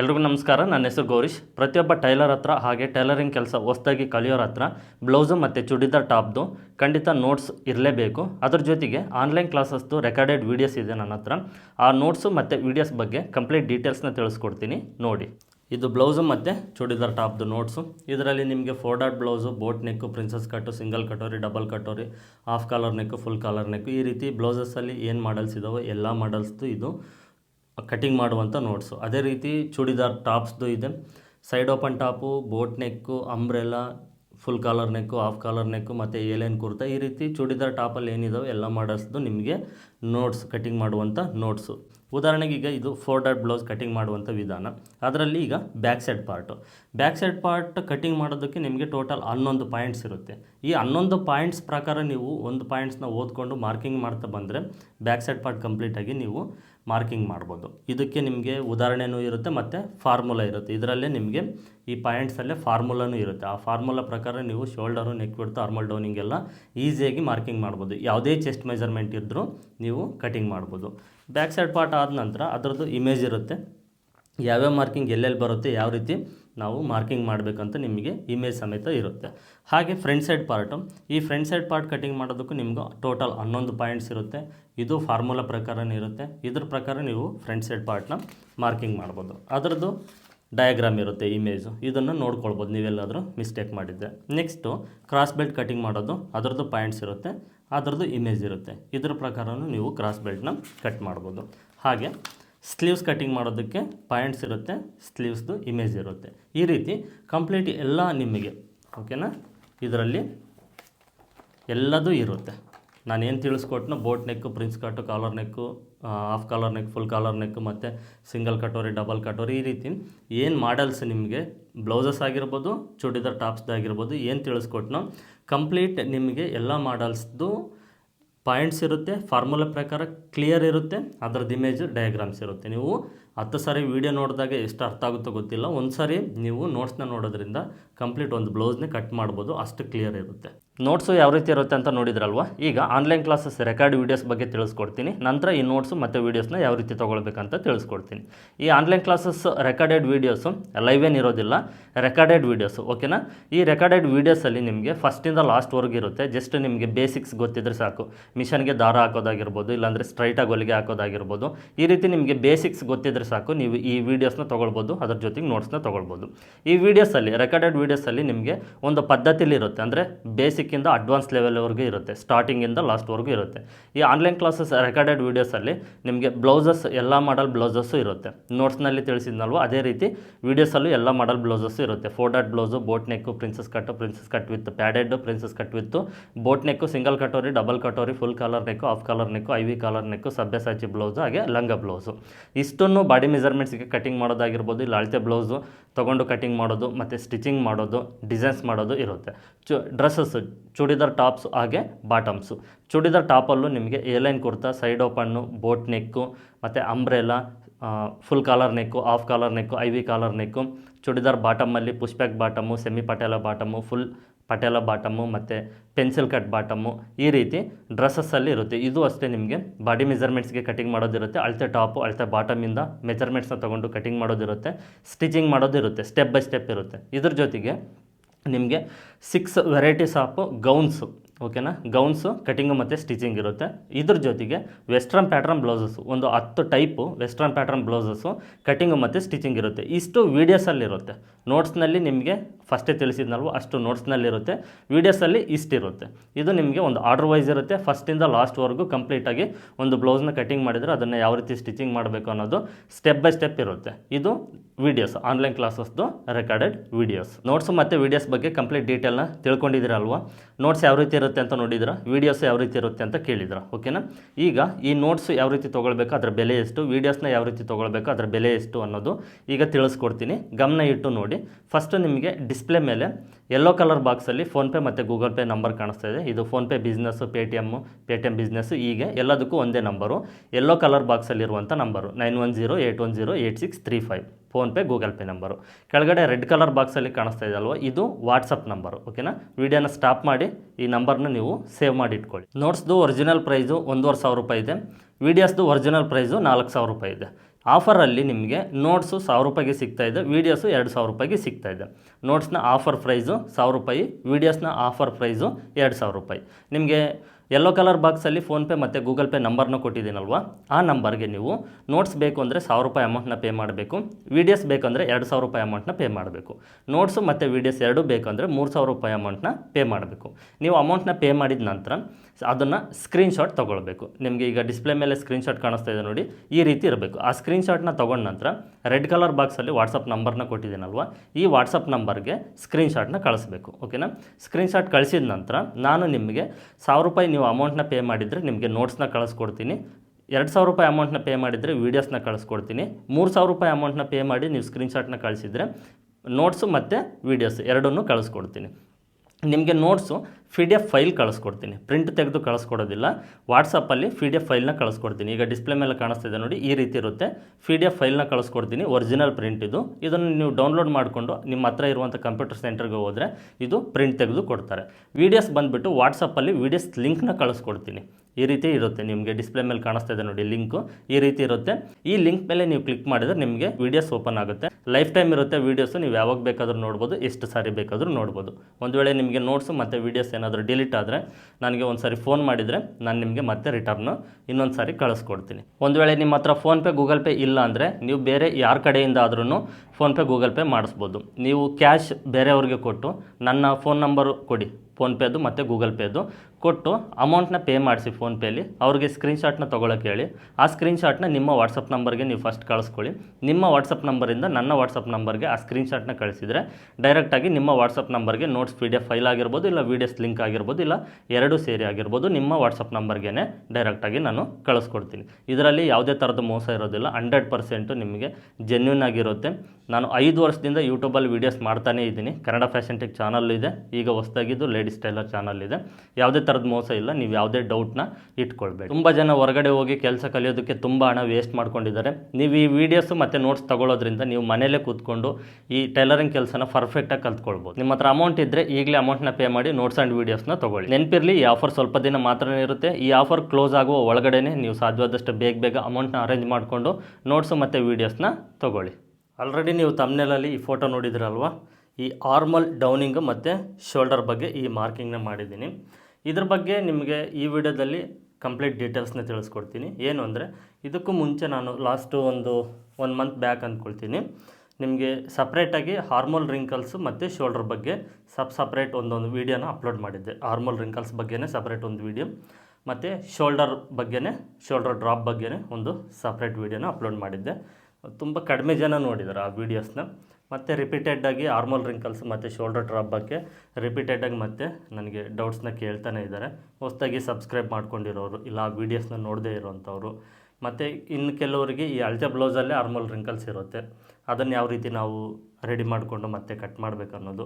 ಎಲ್ರಿಗೂ ನಮಸ್ಕಾರ. ನನ್ನ ಹೆಸರು ಗೌರೀಶ್. ಪ್ರತಿಯೊಬ್ಬ ಟೈಲರ್ ಹತ್ರ ಹಾಗೆ ಟೈಲರಿಂಗ್ ಕೆಲಸ ಹೊಸ್ದಾಗಿ ಕಲಿಯೋರ ಹತ್ರ ಬ್ಲೌಸು ಮತ್ತು ಚೂಡಿದಾರ್ ಟಾಪ್ದು ಖಂಡಿತ ನೋಟ್ಸ್ ಇರಲೇಬೇಕು. ಅದ್ರ ಜೊತೆಗೆ ಆನ್ಲೈನ್ ಕ್ಲಾಸಸ್ದು ರೆಕಾರ್ಡೆಡ್ ವೀಡಿಯೋಸ್ ಇದೆ ನನ್ನ ಹತ್ರ. ಆ ನೋಟ್ಸು ಮತ್ತು ವೀಡಿಯೋಸ್ ಬಗ್ಗೆ ಕಂಪ್ಲೀಟ್ ಡೀಟೇಲ್ಸ್ನ ತಿಳಿಸ್ಕೊಡ್ತೀನಿ. ನೋಡಿ. ಇದು ಬ್ಲೌಸು ಮತ್ತು ಚೂಡಿದಾರ್ ಟಾಪ್ದು ನೋಟ್ಸು. ಇದರಲ್ಲಿ ನಿಮಗೆ four dot blouse boat neck princess cut single katori double katori half collar neck full collar neck ಈ ರೀತಿ ಬ್ಲೌಸಸ್ಸಲ್ಲಿ ಏನು ಮಾಡಲ್ಸ್ ಇದಾವೋ ಎಲ್ಲ ಮಾಡಲ್ಸ್ದು ಇದು. ಕಟಿಂಗ್ ಮಾಡುವಂಥ ನೋಟ್ಸು. ಅದೇ ರೀತಿ ಚೂಡಿದಾರ್ ಟಾಪ್ಸ್ದು ಇದೆ. Side open top, boat neck umbrella full collar neck, half collar neck, ಮತ್ತು ಏಲೇನು ಕುರ್ತಾ ಈ ರೀತಿ ಚೂಡಿದಾರ್ ಟಾಪಲ್ಲಿ ಏನಿದಾವೆ ಎಲ್ಲ ಮಾಡಲ್ಸ್ದು ನಿಮಗೆ ನೋಟ್ಸ್ ಕಟಿಂಗ್ ಮಾಡುವಂಥ ನೋಟ್ಸು. ಉದಾಹರಣೆಗೆ ಈಗ ಇದು ಫೋರ್ ಡಾಟ್ ಬ್ಲೌಸ್ ಕಟಿಂಗ್ ಮಾಡುವಂಥ ವಿಧಾನ. ಅದರಲ್ಲಿ ಈಗ back side part. Back side part cutting ಮಾಡೋದಕ್ಕೆ ನಿಮಗೆ ಟೋಟಲ್ ಹನ್ನೊಂದು ಪಾಯಿಂಟ್ಸ್ ಇರುತ್ತೆ. ಈ ಹನ್ನೊಂದು ಪಾಯಿಂಟ್ಸ್ ಪ್ರಕಾರ ನೀವು ಒಂದು ಪಾಯಿಂಟ್ಸ್ನ ಓದ್ಕೊಂಡು ಮಾರ್ಕಿಂಗ್ ಮಾಡ್ತಾ ಬಂದರೆ ಬ್ಯಾಕ್ ಸೈಡ್ ಪಾರ್ಟ್ ಕಂಪ್ಲೀಟಾಗಿ ನೀವು ಮಾರ್ಕಿಂಗ್ ಮಾಡ್ಬೋದು. ಇದಕ್ಕೆ ನಿಮಗೆ ಉದಾಹರಣೆನೂ ಇರುತ್ತೆ ಮತ್ತು ಫಾರ್ಮುಲಾ ಇರುತ್ತೆ. ಇದರಲ್ಲೇ ನಿಮಗೆ ಈ ಪಾಯಿಂಟ್ಸಲ್ಲೇ ಫಾರ್ಮುಲಾನೂ ಇರುತ್ತೆ. ಆ ಫಾರ್ಮುಲಾ ಪ್ರಕಾರ ನೀವು ಶೋಲ್ಡರು ನೆಕ್ ಬಿಡ್ತು ಆರ್ಮಲ್ ಡೌನಿಂಗೆಲ್ಲ ಈಸಿಯಾಗಿ ಮಾರ್ಕಿಂಗ್ ಮಾಡ್ಬೋದು. ಯಾವುದೇ ಚೆಸ್ಟ್ ಮೆಜರ್ಮೆಂಟ್ ಇದ್ದರೂ ನೀವು ಕಟಿಂಗ್ ಮಾಡ್ಬೋದು. ಬ್ಯಾಕ್ ಸೈಡ್ ಪಾರ್ಟ್ ಆದ ನಂತರ ಅದರದ್ದು ಇಮೇಜ್ ಇರುತ್ತೆ. ಯಾವ್ಯಾವ ಮಾರ್ಕಿಂಗ್ ಎಲ್ಲೆಲ್ಲಿ ಬರುತ್ತೆ, ಯಾವ ರೀತಿ ನಾವು ಮಾರ್ಕಿಂಗ್ ಮಾಡಬೇಕಂತ ನಿಮಗೆ ಇಮೇಜ್ ಸಮೇತ ಇರುತ್ತೆ. ಹಾಗೆ ಫ್ರಂಟ್ ಸೈಡ್ ಪಾರ್ಟು. ಈ ಫ್ರಂಟ್ ಸೈಡ್ ಪಾರ್ಟ್ ಕಟಿಂಗ್ ಮಾಡೋದಕ್ಕೂ ನಿಮ್ಗೆ ಟೋಟಲ್ ಹನ್ನೊಂದು ಪಾಯಿಂಟ್ಸ್ ಇರುತ್ತೆ. ಇದು ಫಾರ್ಮುಲಾ ಪ್ರಕಾರನೇ ಇರುತ್ತೆ. ಇದ್ರ ಪ್ರಕಾರ ನೀವು ಫ್ರಂಟ್ ಸೈಡ್ ಪಾರ್ಟ್ನ ಮಾರ್ಕಿಂಗ್ ಮಾಡ್ಬೋದು. ಅದರದ್ದು ಡಯಾಗ್ರಾಮ್ ಇರುತ್ತೆ ಇಮೇಜು. ಇದನ್ನು ನೋಡ್ಕೊಳ್ಬೋದು. ನೀವೆಲ್ಲಾದರೂ ಮಿಸ್ಟೇಕ್ ಮಾಡಿದ್ದೆ ನೆಕ್ಸ್ಟು ಕ್ರಾಸ್ ಬೆಲ್ಟ್ ಕಟಿಂಗ್ ಮಾಡೋದು. ಅದರದ್ದು ಪಾಯಿಂಟ್ಸ್ ಇರುತ್ತೆ. ಅದರದ್ದು ಇಮೇಜ್ ಇರುತ್ತೆ. ಇದ್ರ ಪ್ರಕಾರನೂ ನೀವು ಕ್ರಾಸ್ ಬೆಲ್ಟ್ನ ಕಟ್ ಮಾಡ್ಬೋದು. ಹಾಗೆ ಸ್ಲೀವ್ಸ್ ಕಟ್ಟಿಂಗ್ ಮಾಡೋದಕ್ಕೆ ಪಾಯಿಂಟ್ಸ್ ಇರುತ್ತೆ ಸ್ಲೀವ್ಸ್ದು ಇಮೇಜ್ ಇರುತ್ತೆ. ಈ ರೀತಿ ಕಂಪ್ಲೀಟ್ ಎಲ್ಲ ನಿಮಗೆ ಓಕೆನಾ ಇದರಲ್ಲಿ ಎಲ್ಲದೂ ಇರುತ್ತೆ. ನಾನು ಏನು ತಿಳಿಸ್ಕೊಟ್ನೋ boat neck prince cut collar neck half collar neck full collar neck ಮತ್ತು ಸಿಂಗಲ್ ಕಟೋರಿ ಡಬಲ್ ಕಟೋರಿ ಈ ರೀತಿ ಏನು ಮಾಡಲ್ಸ್ ನಿಮಗೆ ಬ್ಲೌಸಸ್ ಆಗಿರ್ಬೋದು, ಚೂಡಿದಾರ್ ಟಾಪ್ಸ್ದಾಗಿರ್ಬೋದು ಏನು ತಿಳಿಸ್ಕೊಟ್ನೋ ಕಂಪ್ಲೀಟ್ ನಿಮಗೆ ಎಲ್ಲ ಮಾಡಲ್ಸ್ದು ಪಾಯಿಂಟ್ಸ್ ಇರುತ್ತೆ ಫಾರ್ಮುಲಾ ಪ್ರಕಾರ ಕ್ಲಿಯರ್ ಇರುತ್ತೆ ಅದರದ್ದು ಇಮೇಜ್ ಡಯಾಗ್ರಾಮ್ಸ್ ಇರುತ್ತೆ. ನೀವು ಹತ್ತು ಸಾರಿ ವೀಡಿಯೋ ನೋಡಿದಾಗ ಎಷ್ಟು ಅರ್ಥ ಆಗುತ್ತೋ ಗೊತ್ತಿಲ್ಲ ಒಂದು ಸಾರಿ ನೀವು ನೋಟ್ಸ್ನ ನೋಡೋದ್ರಿಂದ ಕಂಪ್ಲೀಟ್ ಒಂದು ಬ್ಲೌಸ್ನೇ ಕಟ್ ಮಾಡ್ಬೋದು, ಅಷ್ಟು ಕ್ಲಿಯರ್ ಇರುತ್ತೆ. ನೋಟ್ಸು ಯಾವ ರೀತಿ ಇರುತ್ತೆ ಅಂತ ನೋಡಿದ್ರಲ್ವ? ಈಗ ಆನ್ಲೈನ್ ಕ್ಲಾಸಸ್ ರೆಕಾರ್ಡ್ ವೀಡಿಯೋಸ್ ಬಗ್ಗೆ ತಿಳಿಸ್ಕೊಡ್ತೀನಿ. ನಂತರ ಈ ನೋಟ್ಸು ಮತ್ತು ವೀಡಿಯೋಸ್ನ ಯಾವ ರೀತಿ ತೊಗೊಳ್ಬೇಕಂತ ತಿಳಿಸ್ಕೊಡ್ತೀನಿ. ಈ online classes recorded videos live ಏನು ಇರೋದಿಲ್ಲ. ರೆಕಾರ್ಡೆಡ್ ವೀಡಿಯೋಸು ಓಕೆನಾ ಈ ರೆಕಾರ್ಡೆಡ್ ವೀಡಿಯೋಸಲ್ಲಿ ನಿಮಗೆ ಫಸ್ಟಿಂದ ಲಾಸ್ಟ್ವರೆಗೂ ಇರುತ್ತೆ. ಜಸ್ಟ್ ನಿಮಗೆ ಬೇಸಿಕ್ಸ್ ಗೊತ್ತಿದ್ರೆ ಸಾಕು. ಮಿಷನ್ಗೆ ದಾರ ಹಾಕೋದಾಗಿರ್ಬೋದು, ಇಲ್ಲಾಂದರೆ ಸ್ಟ್ರೈಟಾಗಿ ಹೊಲಿಗೆ ಹಾಕೋದಾಗಿರ್ಬೋದು. ಈ ರೀತಿ ನಿಮಗೆ ಬೇಸಿಕ್ಸ್ ಗೊತ್ತಿದ್ರೆ ಸಾಕು. ನೀವು ಈ ವೀಡಿಯೋಸ್ನ ತೊಗೊಳ್ಬೋದು, ಅದ್ರ ಜೊತೆಗೆ ನೋಟ್ಸ್ನ ತೊಗೊಳ್ಬೋದು. ಈ ವೀಡಿಯೋಸಲ್ಲಿ ರೆಕಾರ್ಡೆಡ್ ವೀಡಿಯೋಸಲ್ಲಿ ನಿಮಗೆ ಒಂದು ಪದ್ಧತಿಲಿರುತ್ತೆ ಅಂದರೆ ಅಂದರೆ ಬೇಸಿಕ್ಕಿಂದ ಅಡ್ವಾನ್ಸ್ ಲೆವೆಲ್ವರೆಗೂ ಇರುತ್ತೆ ಸ್ಟಾರ್ಟಿಂಗಿಂದ ಲಾಸ್ಟ್ವರೆಗೂ ಇರುತ್ತೆ. ಈ ಆನ್ಲೈನ್ ಕ್ಲಾಸಸ್ ರೆಕಾರ್ಡೆಡ್ ವೀಡಿಯೋಸಲ್ಲಿ ನಿಮಗೆ ಬ್ಲೌಸಸ್ ಎಲ್ಲ ಮಾಡಲ್ ಬ್ಲೌಸಸ್ಸು ಇರುತ್ತೆ. ನೋಟ್ಸ್ನಲ್ಲಿ ತಿಳಿಸಿದ್ನಲ್ವ? ಅದೇ ರೀತಿ ವೀಡಿಯೋಸಲ್ಲೂ ಎಲ್ಲ ಮಾಡಲ್ ಬ್ಲೌಸಸ್ಸು ಇರುತ್ತೆ. Four dot blouse boat neck princess cut princess cut with padded princess cut with boat neck single katori double katori full collar neck half collar neck I V collar neck ಸಭ್ಯಸಾಚಿ blouse ಹಾಗೆ ಲಂಗ blouse ಇಷ್ಟನ್ನು body ಮೆಜರ್ಮೆಂಟ್ಸ್ಗೆ cutting ಮಾಡೋದಾಗಿರ್ಬೋದು, ಇಲ್ಲ ಅಳತೆ blouse ತೊಗೊಂಡು cutting ಮಾಡೋದು, ಮತ್ತು stitching ಮಾಡೋದು ಡಿಸೈನ್ಸ್ ಮಾಡೋದು ಇರುತ್ತೆ. ಚು ಡ್ರೆಸ್ಸಸ್ ಚೂಡಿದಾರ್ ಟಾಪ್ಸ್ ಹಾಗೆ ಬಾಟಮ್ಸು. ಚೂಡಿದಾರ್ ಟಾಪಲ್ಲೂ ನಿಮಗೆ A line kurta, side open, boat neck, ಮತ್ತು umbrella full collar neck half collar neck, I V collar neck, churidar ಬಾಟಮಲ್ಲಿ ಪುಷ್ಪ್ಯಾಕ್ bottom semi Patiala bottom full Patiala bottom ಮತ್ತು ಪೆನ್ಸಿಲ್ ಕಟ್ ಬಾಟಮು ಈ ರೀತಿ ಡ್ರೆಸ್ಸಸ್ಸಲ್ಲಿ ಇರುತ್ತೆ. ಇದು ಅಷ್ಟೇ ನಿಮಗೆ ಬಾಡಿ ಮೆಜರ್ಮೆಂಟ್ಸ್ಗೆ ಕಟಿಂಗ್ ಮಾಡೋದಿರುತ್ತೆ. ಅಳತೆ top, ಅಳತೆ ಬಾಟಮಿಂದ ಮೆಜರ್ಮೆಂಟ್ಸ್ನ ತೊಗೊಂಡು ಕಟಿಂಗ್ ಮಾಡೋದಿರುತ್ತೆ. ಸ್ಟಿಚಿಂಗ್ ಮಾಡೋದಿರುತ್ತೆ. ಸ್ಟೆಪ್ ಬೈ ಸ್ಟೆಪ್ ಇರುತ್ತೆ. ಇದ್ರ ಜೊತೆಗೆ ನಿಮಗೆ ಸಿಕ್ಸ್ ವೆರೈಟೀಸ್ ಆಫ್ ಗೌನ್ಸು ಓಕೆನಾ? ಗೌನ್ಸು, ಕಟಿಂಗು ಮತ್ತು ಸ್ಟಿಚಿಂಗ್ ಇರುತ್ತೆ. ಇದ್ರ ಜೊತೆಗೆ ವೆಸ್ಟ್ರನ್ ಪ್ಯಾಟ್ರನ್ ಬ್ಲೌಸಸ್ಸು, ಒಂದು ಹತ್ತು type western pattern blouses, cutting ಮತ್ತು ಸ್ಟಿಚಿಂಗ್ ಇರುತ್ತೆ. ಇಷ್ಟು ವೀಡಿಯೋಸಲ್ಲಿರುತ್ತೆ. ನೋಟ್ಸ್ನಲ್ಲಿ ನಿಮಗೆ ಫಸ್ಟೇ ತಿಳಿಸಿದ್ನಲ್ವ, ಅಷ್ಟು ನೋಟ್ಸ್ನಲ್ಲಿರುತ್ತೆ. ವೀಡಿಯೋಸಲ್ಲಿ ಇಷ್ಟಿರುತ್ತೆ. ಇದು ನಿಮಗೆ ಒಂದು ಆರ್ಡರ್ ವೈಸ್ ಇರುತ್ತೆ. ಫಸ್ಟಿಂದ ಲಾಸ್ಟ್ವರೆಗೂ ಕಂಪ್ಲೀಟಾಗಿ ಒಂದು ಬ್ಲೌಸ್ನ ಕಟಿಂಗ್ ಮಾಡಿದರೆ ಅದನ್ನು ಯಾವ ರೀತಿ ಸ್ಟಿಚಿಂಗ್ ಮಾಡಬೇಕು ಅನ್ನೋದು ಸ್ಟೆಪ್ ಬೈ ಸ್ಟೆಪ್ ಇರುತ್ತೆ. ಇದು ವೀಡಿಯೋಸ್ ಆನ್ಲೈನ್ ಕ್ಲಾಸಸ್ದು ರೆಕಾರ್ಡೆಡ್ ವೀಡಿಯೋಸ್. ನೋಟ್ಸ್ ಮತ್ತು ವೀಡಿಯೋಸ್ ಬಗ್ಗೆ ಕಂಪ್ಲೀಟ್ ಡೀಟೇಲ್ನ ತಿಳ್ಕೊಂಡಿದ್ದೀರಲ್ವ? ನೋಟ್ಸ್ ಯಾವ ರೀತಿ ಇರುತ್ತೆ? ಅಂತ ನೋಡಿದ್ರ ವೀಡಿಯೋಸ್ ಯಾವ ರೀತಿ ಇರುತ್ತೆ ಅಂತ ಕೇಳಿದ್ರ ಓಕೆನಾ ಈಗ ಈ ನೋಟ್ಸ್ ಯಾವ ರೀತಿ ತೊಗೊಳ್ಬೇಕು, ಅದರ ಬೆಲೆ ಎಷ್ಟು? ವೀಡಿಯೋಸ್ನ ಯಾವ ರೀತಿ ತೊಗೊಳ್ಬೇಕು, ಅದರ ಬೆಲೆ ಎಷ್ಟು ಅನ್ನೋದು ಈಗ ತಿಳಿಸ್ಕೊಡ್ತೀನಿ. ಗಮನ ಇಟ್ಟು ನೋಡಿ. ಫಸ್ಟು ನಿಮಗೆ ಡಿಸ್ಪ್ಲೇ ಮೇಲೆ ಯೆಲ್ಲೋ ಕಲರ್ ಬಾಕ್ಸಲ್ಲಿ ಫೋನ್ಪೇ ಮತ್ತು ಗೂಗಲ್ ಪೇ ನಂಬರ್ ಕಾಣಿಸ್ತಾ ಇದೆ. ಇದು PhonePe business Paytm Paytm business ಹೀಗೆ ಎಲ್ಲದಕ್ಕೂ ಒಂದೇ number yellow colour ಬಾಕ್ಸಲ್ಲಿರುವಂಥ number nine one zero eight one zero eight six three five PhonePe Google Pay number. ಕೆಳಗಡೆ ರೆಡ್ ಕಲರ್ ಬಾಕ್ಸಲ್ಲಿ ಕಾಣಿಸ್ತಾ ಇದೆ ಅಲ್ವಾ? ಇದು ವಾಟ್ಸಪ್ ನಂಬರು, ಓಕೆನಾ? ವಿಡಿಯೋನ ಸ್ಟಾಪ್ ಮಾಡಿ ಈ ನಂಬರ್ನ ನೀವು ಸೇವ್ ಮಾಡಿ ಇಟ್ಕೊಳ್ಳಿ. ನೋಟ್ಸ್ದು ಒರಿಜಿನಲ್ ಪ್ರೈಸು ಒಂದೂವರೆ ಸಾವಿರ ರೂಪಾಯಿ ಇದೆ. ವೀಡಿಯೋಸ್ದು ಒರಿಜಿನಲ್ ಪ್ರೈಸು ನಾಲ್ಕು ಸಾವಿರ ರೂಪಾಯಿ ಇದೆ. ಆಫರಲ್ಲಿ ನಿಮಗೆ ನೋಟ್ಸು ಸಾವಿರ ರೂಪಾಯಿಗೆ ಸಿಗ್ತಾ ಇದೆ, ವೀಡಿಯೋಸು ಎರಡು ಸಾವಿರ ರೂಪಾಯಿಗೆ ಸಿಗ್ತಾ ಇದೆ. ನೋಟ್ಸ್ನ ಆಫರ್ ಪ್ರೈಸು ಸಾವಿರ ರೂಪಾಯಿ, ವೀಡಿಯೋಸ್ನ ಆಫರ್ ಪ್ರೈಸು ಎರಡು ಸಾವಿರ ರೂಪಾಯಿ. ನಿಮಗೆ ಯೆಲ್ಲೋ ಕಲರ್ ಬಾಕ್ಸಲ್ಲಿ ಫೋನ್ಪೇ ಮತ್ತು ಗೂಗಲ್ ಪೇ ನಂಬರ್ನ ಕೊಟ್ಟಿದ್ದೀನಲ್ವಾ? ಆ ನಂಬರ್ಗೆ ನೀವು ನೋಟ್ಸ್ ಬೇಕು ಅಂದರೆ ಸಾವಿರ ರೂಪಾಯಿ ಅಮೌಂಟ್ನ ಪೇ ಮಾಡಬೇಕು. ವಿಡಿಯೋಸ್ ಬೇಕಂದರೆ ಎರಡು ಸಾವಿರ ರೂಪಾಯಿ ಅಮೌಂಟ್ನ ಪೇ ಮಾಡಬೇಕು. ನೋಟ್ಸು ಮತ್ತು ವಿಡಿಯೋಸ್ ಎರಡೂ ಬೇಕಂದರೆ ಮೂರು ಸಾವಿರ ರೂಪಾಯಿ ಅಮೌಂಟ್ನ ಪೇ ಮಾಡಬೇಕು. ನೀವು ಅಮೌಂಟ್ನ ಪೇ ಮಾಡಿದ ನಂತರ ಅದನ್ನು ಸ್ಕ್ರೀನ್ಶಾಟ್ ತೊಗೊಳ್ಬೇಕು. ನಿಮಗೆ ಈಗ ಡಿಸ್ಪ್ಲೇ ಮೇಲೆ ಸ್ಕ್ರೀನ್ಶಾಟ್ ಕಾಣಿಸ್ತಾ ಇದೆ ನೋಡಿ, ಈ ರೀತಿ ಇರಬೇಕು. ಆ ಸ್ಕ್ರೀನ್ಶಾಟ್ನ ತೊಗೊಂಡ ನಂತರ ರೆಡ್ ಕಲರ್ ಬಾಕ್ಸಲ್ಲಿ ವಾಟ್ಸಪ್ ನಂಬರ್ನ ಕೊಟ್ಟಿದ್ದೀನಲ್ವ, ಈ ವಾಟ್ಸಪ್ ನಂಬರ್ಗೆ ಸ್ಕ್ರೀನ್ಶಾಟ್ನ ಕಳಿಸ್ಬೇಕು. ಓಕೆನಾ ಸ್ಕ್ರೀನ್ಶಾಟ್ ಕಳಿಸಿದ ನಂತರ ನಾನು ನಿಮಗೆ ಸಾವಿರ ರೂಪಾಯಿ ಅಮೌಂಟ್ನ ಪೇ ಮಾಡಿದರೆ ನಿಮಗೆ ನೋಟ್ಸ್ನ ಕಳಿಸ್ಕೊಡ್ತೀನಿ. ಎರಡು ಸಾವಿರ ರೂಪಾಯಿ ಅಮೌಂಟ್ನ ಪೇ ಮಾಡಿದರೆ ವೀಡಿಯೋಸ್ನ ಕಳಿಸ್ಕೊಡ್ತೀನಿ. ಮೂರು ಸಾವಿರ ರೂಪಾಯಿ ಅಮೌಂಟ್ನ ಪೇ ಮಾಡಿ ನೀವು ಸ್ಕ್ರೀನ್ಶಾಟ್ನ ಕಳಿಸಿದರೆ ನೋಟ್ಸು ಮತ್ತು ವೀಡಿಯೋಸ್ ಎರಡನ್ನೂ ಕಳಿಸ್ಕೊಡ್ತೀನಿ. ನಿಮಗೆ notes P D F file ಕಳಿಸ್ಕೊಡ್ತೀನಿ. ಪ್ರಿಂಟ್ ತೆಗೆದು ಕಳಿಸ್ಕೊಡೋದಿಲ್ಲ. ವಾಟ್ಸಪ್ಪಲ್ಲಿ ಪಿ ಡಿ ಎಫ್ ಫೈಲ್ನ ಕಳಿಸ್ಕೊಡ್ತೀನಿ. ಈಗ ಡಿಸ್ಪ್ಲೇ ಮೇಲೆ ಕಾಣಿಸ್ತಿದೆ ನೋಡಿ, ಈ ರೀತಿ ಇರುತ್ತೆ. ಪಿ ಡಿ ಎಫ್ ಫೈಲ್ನ ಕಳಿಸ್ಕೊಡ್ತೀನಿ. ಒರಿಜಿನಲ್ ಪ್ರಿಂಟ್ ಇದು. ಇದನ್ನು ನೀವು ಡೌನ್ಲೋಡ್ ಮಾಡಿಕೊಂಡು ನಿಮ್ಮ ಹತ್ರ ಇರುವಂಥ ಕಂಪ್ಯೂಟರ್ ಸೆಂಟರ್ಗೆ ಹೋದರೆ ಇದು ಪ್ರಿಂಟ್ ತೆಗೆದು ಕೊಡ್ತಾರೆ. ವೀಡಿಯೋಸ್ ಬಂದುಬಿಟ್ಟು ವಾಟ್ಸಪ್ಪಲ್ಲಿ ವೀಡಿಯೋಸ್ ಲಿಂಕ್ನ ಕಳಿಸ್ಕೊಡ್ತೀನಿ. ಈ ರೀತಿ ಇರುತ್ತೆ. ನಿಮಗೆ ಡಿಸ್ಪ್ಲೇ ಮೇಲೆ ಕಾಣಿಸ್ತಾ ಇದೆ ನೋಡಿ ಲಿಂಕು ಈ ರೀತಿ ಇರುತ್ತೆ. ಈ ಲಿಂಕ್ ಮೇಲೆ ನೀವು ಕ್ಲಿಕ್ ಮಾಡಿದರೆ ನಿಮಗೆ ವೀಡಿಯೋಸ್ ಓಪನ್ ಆಗುತ್ತೆ. ಲೈಫ್ ಟೈಮ್ ಇರುತ್ತೆ ವೀಡಿಯೋಸು ನೀವು ಯಾವಾಗ ಬೇಕಾದರೂ ನೋಡ್ಬೋದು, ಎಷ್ಟು ಸಾರಿ ಬೇಕಾದರೂ ನೋಡ್ಬೋದು. ಒಂದು ವೇಳೆ ನಿಮಗೆ ನೋಟ್ಸು ಮತ್ತು ವೀಡಿಯೋಸ್ ಏನಾದರೂ ಡಿಲೀಟ್ ಆದರೆ, ನನಗೆ ಒಂದು ಸಾರಿ ಫೋನ್ ಮಾಡಿದರೆ ನಾನು ನಿಮಗೆ ಮತ್ತೆ ರಿಟರ್ನು ಇನ್ನೊಂದು ಸಾರಿ ಕಳಿಸ್ಕೊಡ್ತೀನಿ. ಒಂದು ವೇಳೆ ನಿಮ್ಮ ಹತ್ರ ಫೋನ್ಪೇ ಗೂಗಲ್ ಪೇ ಇಲ್ಲ ಅಂದರೆ ನೀವು ಬೇರೆ ಯಾರ ಕಡೆಯಿಂದ ಆದ್ರೂ ಫೋನ್ಪೇ ಗೂಗಲ್ ಪೇ ಮಾಡಿಸ್ಬೋದು. ನೀವು ಕ್ಯಾಶ್ ಬೇರೆಯವ್ರಿಗೆ ಕೊಟ್ಟು ನನ್ನ ಫೋನ್ ನಂಬರು ಕೊಡಿ. ಫೋನ್ಪೇದು ಮತ್ತು ಗೂಗಲ್ ಪೇದು. ಕೊಟ್ಟು ಅಮೌಂಟ್ನ ಪೇ ಮಾಡಿಸಿ ಫೋನ್ಪೇಲಿ. ಅವ್ರಿಗೆ ಸ್ಕ್ರೀನ್ಶಾಟ್ನ ತೊಗೊಳಕ್ಕೆ ಹೇಳಿ. ಆ ಸ್ಕ್ರೀನ್ಶಾಟ್ನ ನಿಮ್ಮ ವಾಟ್ಸಪ್ ನಂಬರ್ಗೆ ನೀವು ಫಸ್ಟ್ ಕಳಿಸ್ಕೊಳ್ಳಿ. ನಿಮ್ಮ ವಾಟ್ಸಪ್ ನಂಬರಿಂದ ನನ್ನ ವಾಟ್ಸಪ್ ನಂಬರ್ಗೆ ಆ ಸ್ಕ್ರೀನ್ಶಾಟ್ನ ಕಳಿಸಿದರೆ ಡೈರೆಕ್ಟಾಗಿ ನಿಮ್ಮ ವಾಟ್ಸಪ್ ನಂಬರ್ಗೆ notes P D F file ಆಗಿರ್ಬೋದು ಇಲ್ಲ ವೀಡಿಯೋಸ್ ಲಿಂಕ್ ಆಗಿರ್ಬೋದು ಇಲ್ಲ ಎರಡು ಸೇರಿ ಆಗಿರ್ಬೋದು ನಿಮ್ಮ ವಾಟ್ಸಪ್ ನಂಬರ್ಗೆ ಡೈರೆಕ್ಟಾಗಿ ನಾನು ಕಳಿಸ್ಕೊಡ್ತೀನಿ. ಇದರಲ್ಲಿ ಯಾವುದೇ ಥರದ ಮೋಸ ಇರೋದಿಲ್ಲ. ಹಂಡ್ರೆಡ್ ಪರ್ಸೆಂಟು ನಿಮಗೆ ಜೆನ್ಯೂನ್ ಆಗಿರುತ್ತೆ. ನಾನು ಐದು ವರ್ಷದಿಂದ ಯೂಟ್ಯೂಬಲ್ಲಿ ವೀಡಿಯೋಸ್ ಮಾಡ್ತಾನೇ ಇದ್ದೀನಿ. ಕನ್ನಡ ಫ್ಯಾಷನ್ ಟೆಕ್ ಚಾನಲ್ ಇದೆ. ಈಗ ಹೊಸದಾಗಿದ್ದು ಲೇಡೀಸ್ ಟೈಲರ್ ಚಾನಲ್ ಇದೆ. ಯಾವುದೇ ಥರದ ಮೋಸ ಇಲ್ಲ, ನೀವು ಯಾವುದೇ ಡೌಟ್ನ ಇಟ್ಕೊಳ್ಬೇಕು ತುಂಬ ಜನ ಹೊರಗಡೆ ಹೋಗಿ ಕೆಲಸ ಕಲಿಯೋದಕ್ಕೆ ತುಂಬ ಹಣ ವೇಸ್ಟ್ ಮಾಡ್ಕೊಂಡಿದ್ದಾರೆ. ನೀವು ಈ ವೀಡಿಯೋಸು ಮತ್ತು ನೋಟ್ಸ್ ತಗೊಳ್ಳೋದ್ರಿಂದ ನೀವು ಮನೇಲೇ ಕೂತ್ಕೊಂಡು ಈ ಟೈಲರಿಂಗ್ ಕೆಲಸನ ಪರ್ಫೆಕ್ಟಾಗಿ ಕಲ್ತ್ಕೊಳ್ಬೋದು. ನಿಮ್ಮ ಹತ್ರ ಅಮೌಂಟ್ ಇದ್ದರೆ ಈಗಲೇ ಅಮೌಂಟ್ನ ಪೇ ಮಾಡಿ ನೋಟ್ಸ್ ಆ್ಯಂಡ್ ವೀಡಿಯೋಸ್ನ ತೊಗೊಳ್ಳಿ. ನೆನಪಿರಲಿ, ಈ ಆಫರ್ ಸ್ವಲ್ಪ ದಿನ ಮಾತ್ರ ಇರುತ್ತೆ. ಈ ಆಫರ್ ಕ್ಲೋಸ್ ಆಗುವ ಒಳಗಡೆನೆ ನೀವು ಸಾಧ್ಯವಾದಷ್ಟು ಬೇಗ ಬೇಗ ಅಮೌಂಟ್ನ ಅರೇಂಜ್ ಮಾಡಿಕೊಂಡು ನೋಟ್ಸು ಮತ್ತು ವೀಡಿಯೋಸ್ನ ತೊಗೊಳ್ಳಿ. ಆಲ್ರೆಡಿ ನೀವು ತಮ್ಮನೇಲಲ್ಲಿ ಈ ಫೋಟೋ ನೋಡಿದ್ರಲ್ವಾ? ಈ ಆರ್ಮಲ್ ಡೌನಿಂಗ್ ಮತ್ತು ಶೋಲ್ಡರ್ ಬಗ್ಗೆ ಈ ಮಾರ್ಕಿಂಗ್ನ ಮಾಡಿದ್ದೀನಿ. ಇದ್ರ ಬಗ್ಗೆ ನಿಮಗೆ ಈ ವಿಡಿಯೋದಲ್ಲಿ ಕಂಪ್ಲೀಟ್ ಡೀಟೇಲ್ಸ್ನ ತಿಳಿಸ್ಕೊಡ್ತೀನಿ. ಏನು ಅಂದರೆ, ಇದಕ್ಕೂ ಮುಂಚೆ ನಾನು ಲಾಸ್ಟು ಒಂದು ಒನ್ ಮಂತ್ ಬ್ಯಾಕ್ ಅಂದ್ಕೊಳ್ತೀನಿ. ನಿಮಗೆ ಸಪ್ರೇಟಾಗಿ ಹಾರ್ಮೋಲ್ ರಿಂಕಲ್ಸು ಮತ್ತು ಶೋಲ್ಡರ್ ಬಗ್ಗೆ ಸಪ್ ಸಪ್ರೇಟ್ ಒಂದೊಂದು ವೀಡಿಯೋನ ಅಪ್ಲೋಡ್ ಮಾಡಿದ್ದೆ. ಹಾರ್ಮೋಲ್ ರಿಂಕಲ್ಸ್ ಬಗ್ಗೆನೇ ಸಪ್ರೇಟ್ ಒಂದು ವೀಡಿಯೋ, ಮತ್ತು ಶೋಲ್ಡರ್ ಬಗ್ಗೆನೇ, ಶೋಲ್ಡರ್ ಡ್ರಾಪ್ ಬಗ್ಗೆನೇ ಒಂದು ಸಪ್ರೇಟ್ ವೀಡಿಯೋನ ಅಪ್ಲೋಡ್ ಮಾಡಿದ್ದೆ. ತುಂಬ ಕಡಿಮೆ ಜನ ನೋಡಿದ್ದಾರೆ ಆ ವೀಡಿಯೋಸ್ನ ಮತ್ತು ರಿಪೀಟೆಡ್ಡಾಗಿ ಆರ್ಮಲ್ ರಿಂಕಲ್ಸ್ ಮತ್ತು ಶೋಲ್ಡರ್ ಡ್ರಾಪ್ ಬಗ್ಗೆ ರಿಪೀಟೆಡಾಗಿ ಮತ್ತೆ ನನಗೆ ಡೌಟ್ಸ್ನ ಕೇಳ್ತಾನೆ ಇದ್ದಾರೆ. ಹೊಸದಾಗಿ ಸಬ್ಸ್ಕ್ರೈಬ್ ಮಾಡ್ಕೊಂಡಿರೋರು ಇಲ್ಲ ಆ ವೀಡಿಯೋಸ್ನ ನೋಡದೇ ಇರೋವಂಥವ್ರು ಮತ್ತು ಇನ್ನು ಕೆಲವರಿಗೆ ಈ ಅಳತೆ ಬ್ಲೌಸಲ್ಲೇ ಆರ್ಮಲ್ ರಿಂಕಲ್ಸ್ ಇರುತ್ತೆ. ಅದನ್ನು ಯಾವ ರೀತಿ ನಾವು ರೆಡಿ ಮಾಡಿಕೊಂಡು ಮತ್ತೆ ಕಟ್ ಮಾಡಬೇಕು ಅನ್ನೋದು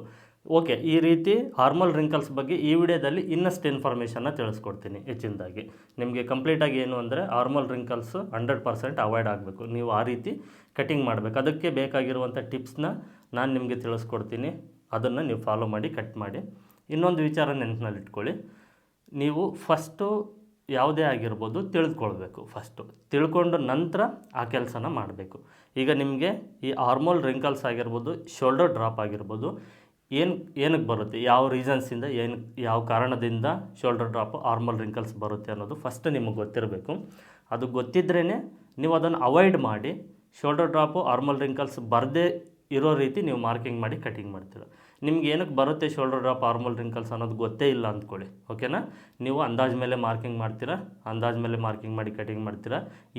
ಓಕೆ, ಈ ರೀತಿ ಹಾರ್ಮಲ್ ರಿಂಕಲ್ಸ್ ಬಗ್ಗೆ ಈ ವಿಡಿಯೋದಲ್ಲಿ ಇನ್ನಷ್ಟು ಇನ್ಫಾರ್ಮೇಷನ್ನ ತಿಳಿಸ್ಕೊಡ್ತೀನಿ ಹೆಚ್ಚಿನದಾಗಿ. ನಿಮಗೆ ಕಂಪ್ಲೀಟಾಗಿ ಏನು ಅಂದರೆ armhole wrinkles hundred percent avoid ಆಗಬೇಕು. ನೀವು ಆ ರೀತಿ ಕಟಿಂಗ್ ಮಾಡಬೇಕು. ಅದಕ್ಕೆ ಬೇಕಾಗಿರುವಂಥ ಟಿಪ್ಸ್ನ ನಾನು ನಿಮಗೆ ತಿಳಿಸ್ಕೊಡ್ತೀನಿ. ಅದನ್ನು ನೀವು ಫಾಲೋ ಮಾಡಿ ಕಟ್ ಮಾಡಿ. ಇನ್ನೊಂದು ವಿಚಾರ ನೆನಪಿನಲ್ಲಿ ಇಟ್ಕೊಳ್ಳಿ ನೀವು ಫಸ್ಟು ಯಾವುದೇ ಆಗಿರ್ಬೋದು ತಿಳಿದುಕೊಳ್ಬೇಕು ಫಸ್ಟು ತಿಳ್ಕೊಂಡು ನಂತರ ಆ ಕೆಲಸನ ಮಾಡಬೇಕು. ಈಗ ನಿಮಗೆ ಈ ಹಾರ್ಮೋಲ್ ರಿಂಕಲ್ಸ್ ಆಗಿರ್ಬೋದು ಶೋಲ್ಡರ್ ಡ್ರಾಪ್ ಆಗಿರ್ಬೋದು, ಏನು ಏನಕ್ಕೆ ಬರುತ್ತೆ, ಯಾವ ರೀಸನ್ಸಿಂದ ಏನು, ಯಾವ ಕಾರಣದಿಂದ ಶೋಲ್ಡರ್ ಡ್ರಾಪ್ ಹಾರ್ಮೋಲ್ ರಿಂಕಲ್ಸ್ ಬರುತ್ತೆ ಅನ್ನೋದು ಫಸ್ಟ್ ನಿಮಗೆ ಗೊತ್ತಿರಬೇಕು. ಅದು ಗೊತ್ತಿದ್ರೇ ನೀವು ಅದನ್ನು ಅವಾಯ್ಡ್ ಮಾಡಿ ಶೋಲ್ಡರ್ ಡ್ರಾಪು ಹಾರ್ಮೋಲ್ ರಿಂಕಲ್ಸ್ ಬರದೇ ಇರೋ ರೀತಿ ನೀವು ಮಾರ್ಕಿಂಗ್ ಮಾಡಿ ಕಟಿಂಗ್ ಮಾಡ್ತೀರ. ನಿಮ್ಗೆ ಏನಕ್ಕೆ ಬರುತ್ತೆ ಶೋಲ್ಡರ್ ಡ್ರಾಪ್ ಆರ್ಮಲ್ ರಿಂಕಲ್ಸ್ ಅನ್ನೋದು ಗೊತ್ತೇ ಇಲ್ಲ ಅಂದ್ಕೊಳ್ಳಿ ಓಕೆನಾ ನೀವು ಅಂದಾಜು ಮೇಲೆ ಮಾರ್ಕಿಂಗ್ ಮಾಡ್ತೀರಾ, ಅಂದಾಜು ಮೇಲೆ ಮಾರ್ಕಿಂಗ್ ಮಾಡಿ ಕಟಿಂಗ್ ಮಾಡ್ತೀರಾ,